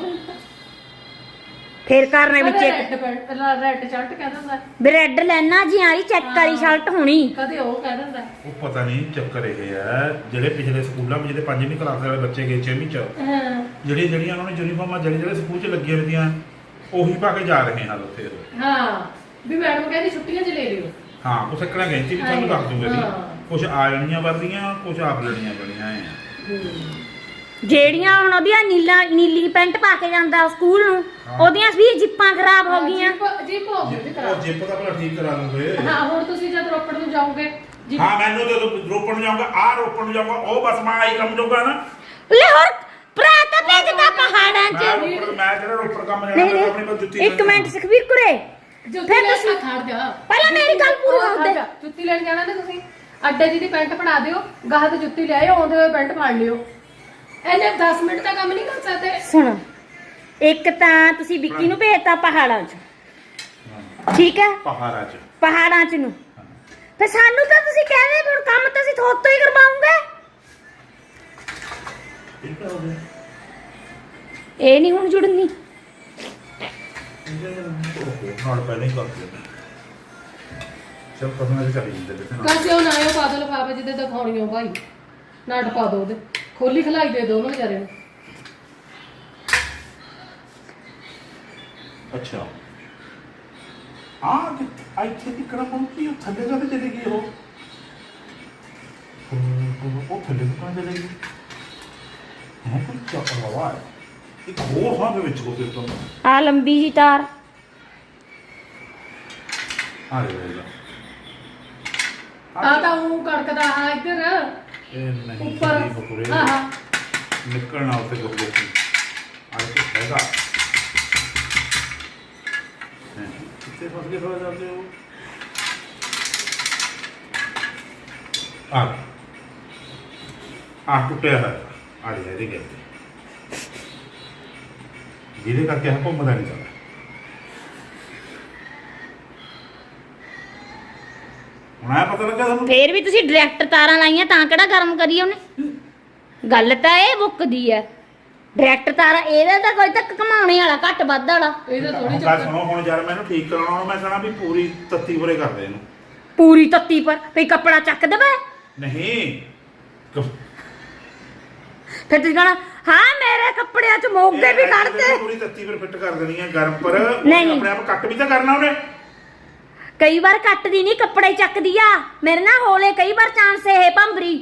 ਫੇਰ ਕਰਨੇ ਵਿੱਚ ਇੱਕ ਰੈੱਡ ਰੈੱਡ ਸ਼ਰਟ ਕਹਿ ਦਿੰਦਾ। ਬ੍ਰੈਡ ਲੈਣਾ ਜੀ ਆਰੀ ਚੈੱਕ ਵਾਲੀ ਸ਼ਰਟ ਹੋਣੀ। ਕਦੇ ਉਹ ਕਹਿ ਦਿੰਦਾ। ਉਹ ਪਤਾ ਨਹੀਂ ਚੱਕਰ ਇਹ ਹੈ ਜਿਹੜੇ ਪਿਛਲੇ ਸਕੂਲਾਂ ਵਿੱਚ ਜਿਹੜੇ ਪੰਜਵੀਂ ਕਲਾਸ ਵਾਲੇ ਬੱਚੇ ਗਏ ਛੇਵੀਂ ਚ ਹਾਂ। ਜਿਹੜੀਆਂ ਜਿਹੜੀਆਂ ਉਹਨਾਂ ਨੇ ਯੂਨੀਫਾਰਮਾਂ ਜਿਹੜੇ ਜਿਹੜੇ ਸਕੂਲ 'ਚ ਲੱਗੀਆਂ ਹੁੰਦੀਆਂ ਉਹੀ ਪਾ ਕੇ ਜਾ ਰਹੇ ਹਨ ਉੱਥੇ। ਉਹ। ਹਾਂ ਵੀ ਮੈਡਮ ਕਹਿੰਦੀ ਛੁੱਟੀਆਂ 'ਚ ਲੈ ਲਿਓ। ਹਾਂ ਉਹ ਸਿੱਖਣਾ ਗਏ ਸੀ ਵੀ ਤੁਹਾਨੂੰ ਦੱਸ ਦੂੰਗੇ ਜੀ ਹਾਂ ਕੁਝ ਆ ਜਾਣੀਆਂ ਵਰਦੀਆਂ ਕੁਝ ਆਪ ਲੈਣੀਆਂ ਪੈਣੀਆਂ ਐ ਜਿਹੜੀਆਂ ਹੁਣ ਉਹਦੀਆਂ ਨੀਲਾ ਨੀਲੀ ਪੈਂਟ ਪਾ ਕੇ ਜਾਂਦਾ ਸਕੂਲ ਨੂੰ ਉਹਦੀਆਂ ਵੀ ਜਿੱਪਾਂ ਖਰਾਬ ਹੋ ਗਈਆਂ। ਜੀਪ ਜੀਪ ਹੋ ਗਈ ਉਹਦੀ ਉਹ ਖਰਾਬ ਜਿੱਪ ਦਾ ਭਲਾ ਠੀਕ ਕਰਾ ਲੂਗੇ। ਹਾਂ ਹੁਣ ਤੁਸੀਂ ਜਦ ਰੋਪੜ ਨੂੰ ਜਾਓਗੇ ਜੀਪ ਹਾਂ ਮੈਨੂੰ ਤੇ ਰੋਪਣ ਨੂੰ ਜਾਊਂਗਾ ਆ ਰੋਪਣ ਨੂੰ ਜਾਊਂਗਾ ਉਹ ਬਸ ਮੈਂ ਆਈ ਕੰਮ ਜੋਗਾ ਨਾ। ਲੈ ਹੋਰ ਭਰਾ ਤਾਂ ਮੈਂ 'ਚ ਰੋਪੜ ਮੈਂ ਜਿਹੜਾ ਰੋਪੜ ਕੰਮ ਜਾਣਾ ਨਹੀਂ ਮੈਂ ਆਪਣੀ ਕੋਲ ਜੁੱਤੀ ਨਹੀਂ ਇੱਕ ਮਿੰਟ ਸੁਖਵੀਰ ਕੁਰੇ। ਜੁੱਤੀ ਲੈ ਤੁਸੀਂ- ਕੇ ਖੜ ਜਾ। ਪਹਿਲਾਂ ਮੇਰੀ ਗੱਲ ਪੂਰੀ ਹੋਣ ਦੇ। ਜੁੱਤੀ ਲੈਣ ਜਾਣਾ ਨਾ ਤੁਸੀਂ। ਅੱਡੇ ਜੀ ਦੀ ਪੈਂਟ ਫੜਾ ਦਿਓ ਗਾਹ ਤੇ ਜੁੱਤੀ ਲੈ ਆਇਓ ਆਉਂਦੇ ਹੋਏ ਪੈਂਟ ਫੜ ਲਿਓ। ਇਹਨੇ 10 ਮਿੰਟ ਦਾ ਕੰਮ ਨਹੀਂ ਕਰ ਸਕਦੇ। ਸੁਣੋ ਇੱਕ ਤਾਂ ਤੁਸੀਂ ਵਿੱਕੀ ਨੂੰ ਭੇਜਤਾ ਪਹਾੜਾਂ 'ਚ। ਠੀਕ ਹੈ? ਪਹਾੜਾਂ 'ਚ। ਪਹਾੜਾਂ 'ਚ ਨੂੰ। ਫਿਰ ਸਾਨੂੰ ਤਾਂ ਤੁਸੀਂ ਕਹਿੰਦੇ ਹੁਣ ਕੰਮ ਤਾਂ ਅਸੀਂ ਥੋਤ ਤੋਂ ਹੀ ਕਰਵਾਉਂਗੇ। ਠੀਕ ਹੋ ਗਿਆ। ਇਹ ਨਹੀਂ ਹੁਣ ਜੁੜਨੀ। ਨਾਲ ਪਹਿਲਾਂ ਹੀ ਕਰ ਦਿੰਦੇ ਚਲ ਕਸਮਾਂ ਤੇ ਚਲੀ ਜਾਂਦੇ ਤੇ ਕਾਸੇ ਉਹ ਨਾ ਆਇਓ ਪਾਦਲ ਪਾਪੇ ਜਿਹਦੇ ਦਿਖਾਉਣੀ ਹੋ ਭਾਈ। ਨਟ ਪਾ ਦੋ ਉਹਦੇ। ਖੋਲੀ ਖਲਾਈ ਦੇ ਦੋ ਉਹਨੂੰ ਵਿਚਾਰੇ ਨੂੰ। ਅੱਛਾ। ਆ ਇੱਥੇ ਟਿਕਣਾ ਪਹੁੰਚੀ ਉਹ ਥੱਲੇ ਕਦੇ ਚਲੀ ਗਈ ਉਹ। ਉਹ- ਉਹ ਥੱਲੇ ਕਹਾਂ ਚਲੀ ਗਈ? ਹੈ ਕੋਈ ਚੱਕਰ ਵਾਵਾ ਹੈ। ਇੱਕ ਹੋਰ ਥਾਂ ਦੇ ਵਿੱਚ ਕੋ ਫਿਰ ਤੋਂ ਆ ਲੰਬੀ ਜੀ ਤਾਰ। ਆ ਰਿਹਾ ਹੈ ਆ ਤਾਂ ਉਹ ਕੜਕਦਾ ਆ ਇੱਧਰ। ਇਹ ਨਹੀਂ ਉੱਪਰ। ਚਲੀ ਬਕੁਰੇ ਹਾਂ ਹਾਂ ਨਿਕਲਣਾ ਉੱਤੇ ਗੁਰਦੇ ਸੀ ਆ ਕੇ ਹੈਗਾ। ਹੈਂ, ਕਿੱਥੇ ਫਸ ਗਏ ਥੋੜਾ ਜਾਂਦੇ ਹੋ ਆ। ਆ ਟੁੱਟਿਆ ਹੈ ਆ ਰਿਹਾ ਇਹਦੇ ਗੱਲ ਜਿਹਦੇ ਕਰਕੇ ਹਕਮ ਪਤਾ ਨਹੀਂ ਚੱਲਦਾ ਹੁਣ ਆ ਪਤਾ ਲੱਗਾ ਤੁਹਾਨੂੰ? ਫੇਰ ਵੀ ਤੁਸੀਂ ਡਾਇਰੈਕਟ ਤਾਰਾਂ ਲਾਈਆਂ ਤਾਂ ਕਿਹੜਾ ਗਰਮ ਕਰੀ ਉਹਨੇ? ਗੱਲ ਤਾਂ ਇਹ ਮੁੱਕਦੀ ਹੈ ਡਾਇਰੈਕਟ ਤਾਰਾਂ ਇਹਦਾ ਤਾਂ ਕੋਈ ਤੱਕ ਕਮਾਉਣੇ ਵਾਲਾ ਘੱਟ ਵੱਧ ਵਾਲਾ। ਇਹਦਾ ਥੋੜੀ ਚੱਕਰ। ਸੁਣੋ ਹੁਣ ਯਾਰ ਮੈਨੂੰ ਠੀਕ ਕਰਾਉਣਾ ਹੁਣ ਮੈਂ ਕਹਣਾ ਵੀ ਪੂਰੀ ਤੱਤੀ ਬੁਰੇ ਕਰ ਦੇ ਇਹਨੂੰ। ਪੂਰੀ ਤੱਤੀ ਪਰ ਫੇ ਕੱਪੜਾ ਚੱਕ ਦੇਵੇ। ਨਹੀਂ। ਫਿਰ ਤੁਸੀਂ ਕਹਣਾ ਹਾਂ ਮੇਰੇ ਕੱਪੜਿਆਂ 'ਚ ਮੋਗੇ ਵੀ ਕੱਢਦੇ ਪੂਰੀ ਤੱਤੀ ਪਰ ਫਿੱਟ ਕਰ ਦੇਣੀ ਹੈ ਗਰਮ ਪਰ ਨਹੀਂ। ਆਪਣੇ ਆਪ ਕੱਟ ਵੀ ਤਾਂ ਕਰਨਾ ਉਹਨੇ। ਕਈ ਵਾਰ ਕੱਟਦੀ ਨਹੀਂ ਕੱਪੜੇ ਚੱਕਦੀ ਆ। ਮੇਰੇ ਨਾਲ ਹੋਲੇ ਕਈ ਵਾਰ ਚਾਂਸ ਇਹ ਭੰਬਰੀ।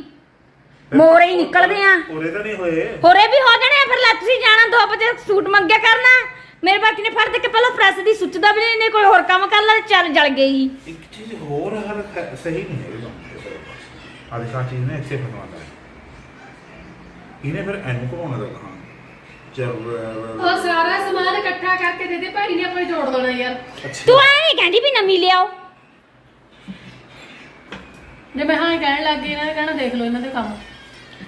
ਮੋਰੇ ਹੀ ਨਿਕਲਦੇ ਆ। ਉਰੇ ਤਾਂ ਨਹੀਂ ਹੋਏ। ਹੋਰੇ ਵੀ ਹੋ ਜਾਣੇ ਆ, ਫਿਰ ਲੈ ਤੁਸੀਂ ਜਾਣਾ 2 ਵਜੇ ਸੂਟ ਮੰਗਿਆ ਕਰਨਾ। ਮੇਰੇ ਬਾਕੀ ਨੇ ਫੜ ਦੇ ਕੇ ਪਹਿਲਾਂ ਪ੍ਰੈਸ ਦੀ ਸੁੱਚਦਾ ਵੀ ਨਹੀਂ ਇਹਨੇ ਕੋਈ ਹੋਰ ਕੰਮ ਕਰ ਲੈ ਚੱਲ ਜਲ ਗਈ। ਇੱਕ ਚੀਜ਼ ਹੋਰ ਹਰ ਸਹੀ ਨਹੀਂ ਹੈ ਇਹ ਆ ਦੇਖਾ ਚੀਜ਼ ਨੇ ਇੱਥੇ ਫਸਵਾਉਂਦਾ ਹੈ ਇਹਨੇ ਫਿਰ ਐਨੂੰ ਘਵਾਉਣਾ ਦਾ ਕਹਾਂ ਚਲ ਉਹ ਸਾਰਾ ਸਮਾਨ ਇਕੱਠਾ ਕਰਕੇ ਦੇ ਦੇ ਭਾਈ ਨੇ ਆਪਣੇ ਜੋੜ ਦੇਣਾ ਯਾਰ। ਤੂੰ ਐ ਨਹੀਂ ਕਹਿੰਦੀ ਵੀ ਨਵੀਂ ਲਿਆਓ। ਜੇ ਮੈਂ ਹਾਂ ਕਹਿਣ ਲੱਗ ਗਈ ਇਹਨਾਂ ਨੇ ਕਹਿਣਾ ਦੇਖ ਲਓ ਇਹਨਾਂ ਦੇ ਕੰਮ।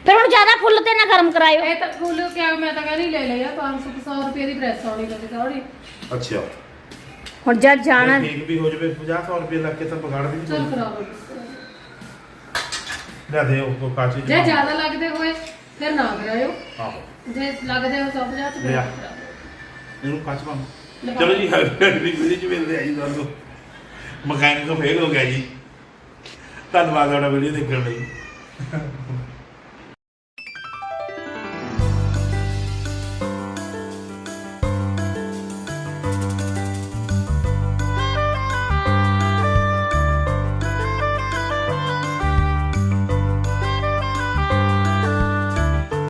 ਫਿਰ ਹੁਣ ਜ਼ਿਆਦਾ ਫੁੱਲ ਤੇ ਨਾ ਗਰਮ ਕਰਾਇਓ। ਇਹ ਤਾਂ ਫੁੱਲ ਕਿਆ ਮੈਂ ਤਾਂ ਕਹਿੰਦੀ ਲੈ ਲਿਆ 500 100 ਰੁਪਏ ਦੀ ਪ੍ਰੈਸ ਆਉਣੀ ਲੱਗੇ ਸੌੜੀ ਅੱਛਾ। ਹੁਣ ਜਦ ਜਾਣਾ ਠੀਕ ਵੀ ਹੋ ਜਵੇ 50 ਰੁਪਏ ਲੱਗ ਕੇ ਤਾਂ ਪਗੜ ਵੀ ਚਲ ਨਹੀਂ ਕਰਾ ਲਓ ਲੈ ਦੇ ਉਹ ਕਾਚੀ ਜੇ ਜ਼ਿਆਦਾ ਲੱਗਦੇ ਹੋਏ ਫਿਰ ਨਾ ਕਰਾਇਓ। ਆਹੋ। ਜੇ ਲੱਗਦੇ ਹੋ 150 ਚ ਫਿਰ ਲਿਆ। ਕਰਾ ਦਿਓ। ਇਹਨੂੰ ਕੱਚ ਪਾ। ਲਗਾ ਚਲੋ ਜੀ ਅਗਲੀ ਵੀਡੀਓ ਚ ਮਿਲਦੇ ਆ ਜੀ ਤੁਹਾਨੂੰ। ਮਕੈਨਿਕ ਫੇਲ ਹੋ ਗਿਆ ਜੀ। ਧੰਨਵਾਦ ਤੁਹਾਡਾ ਵੀਡੀਓ ਦੇਖਣ ਲਈ।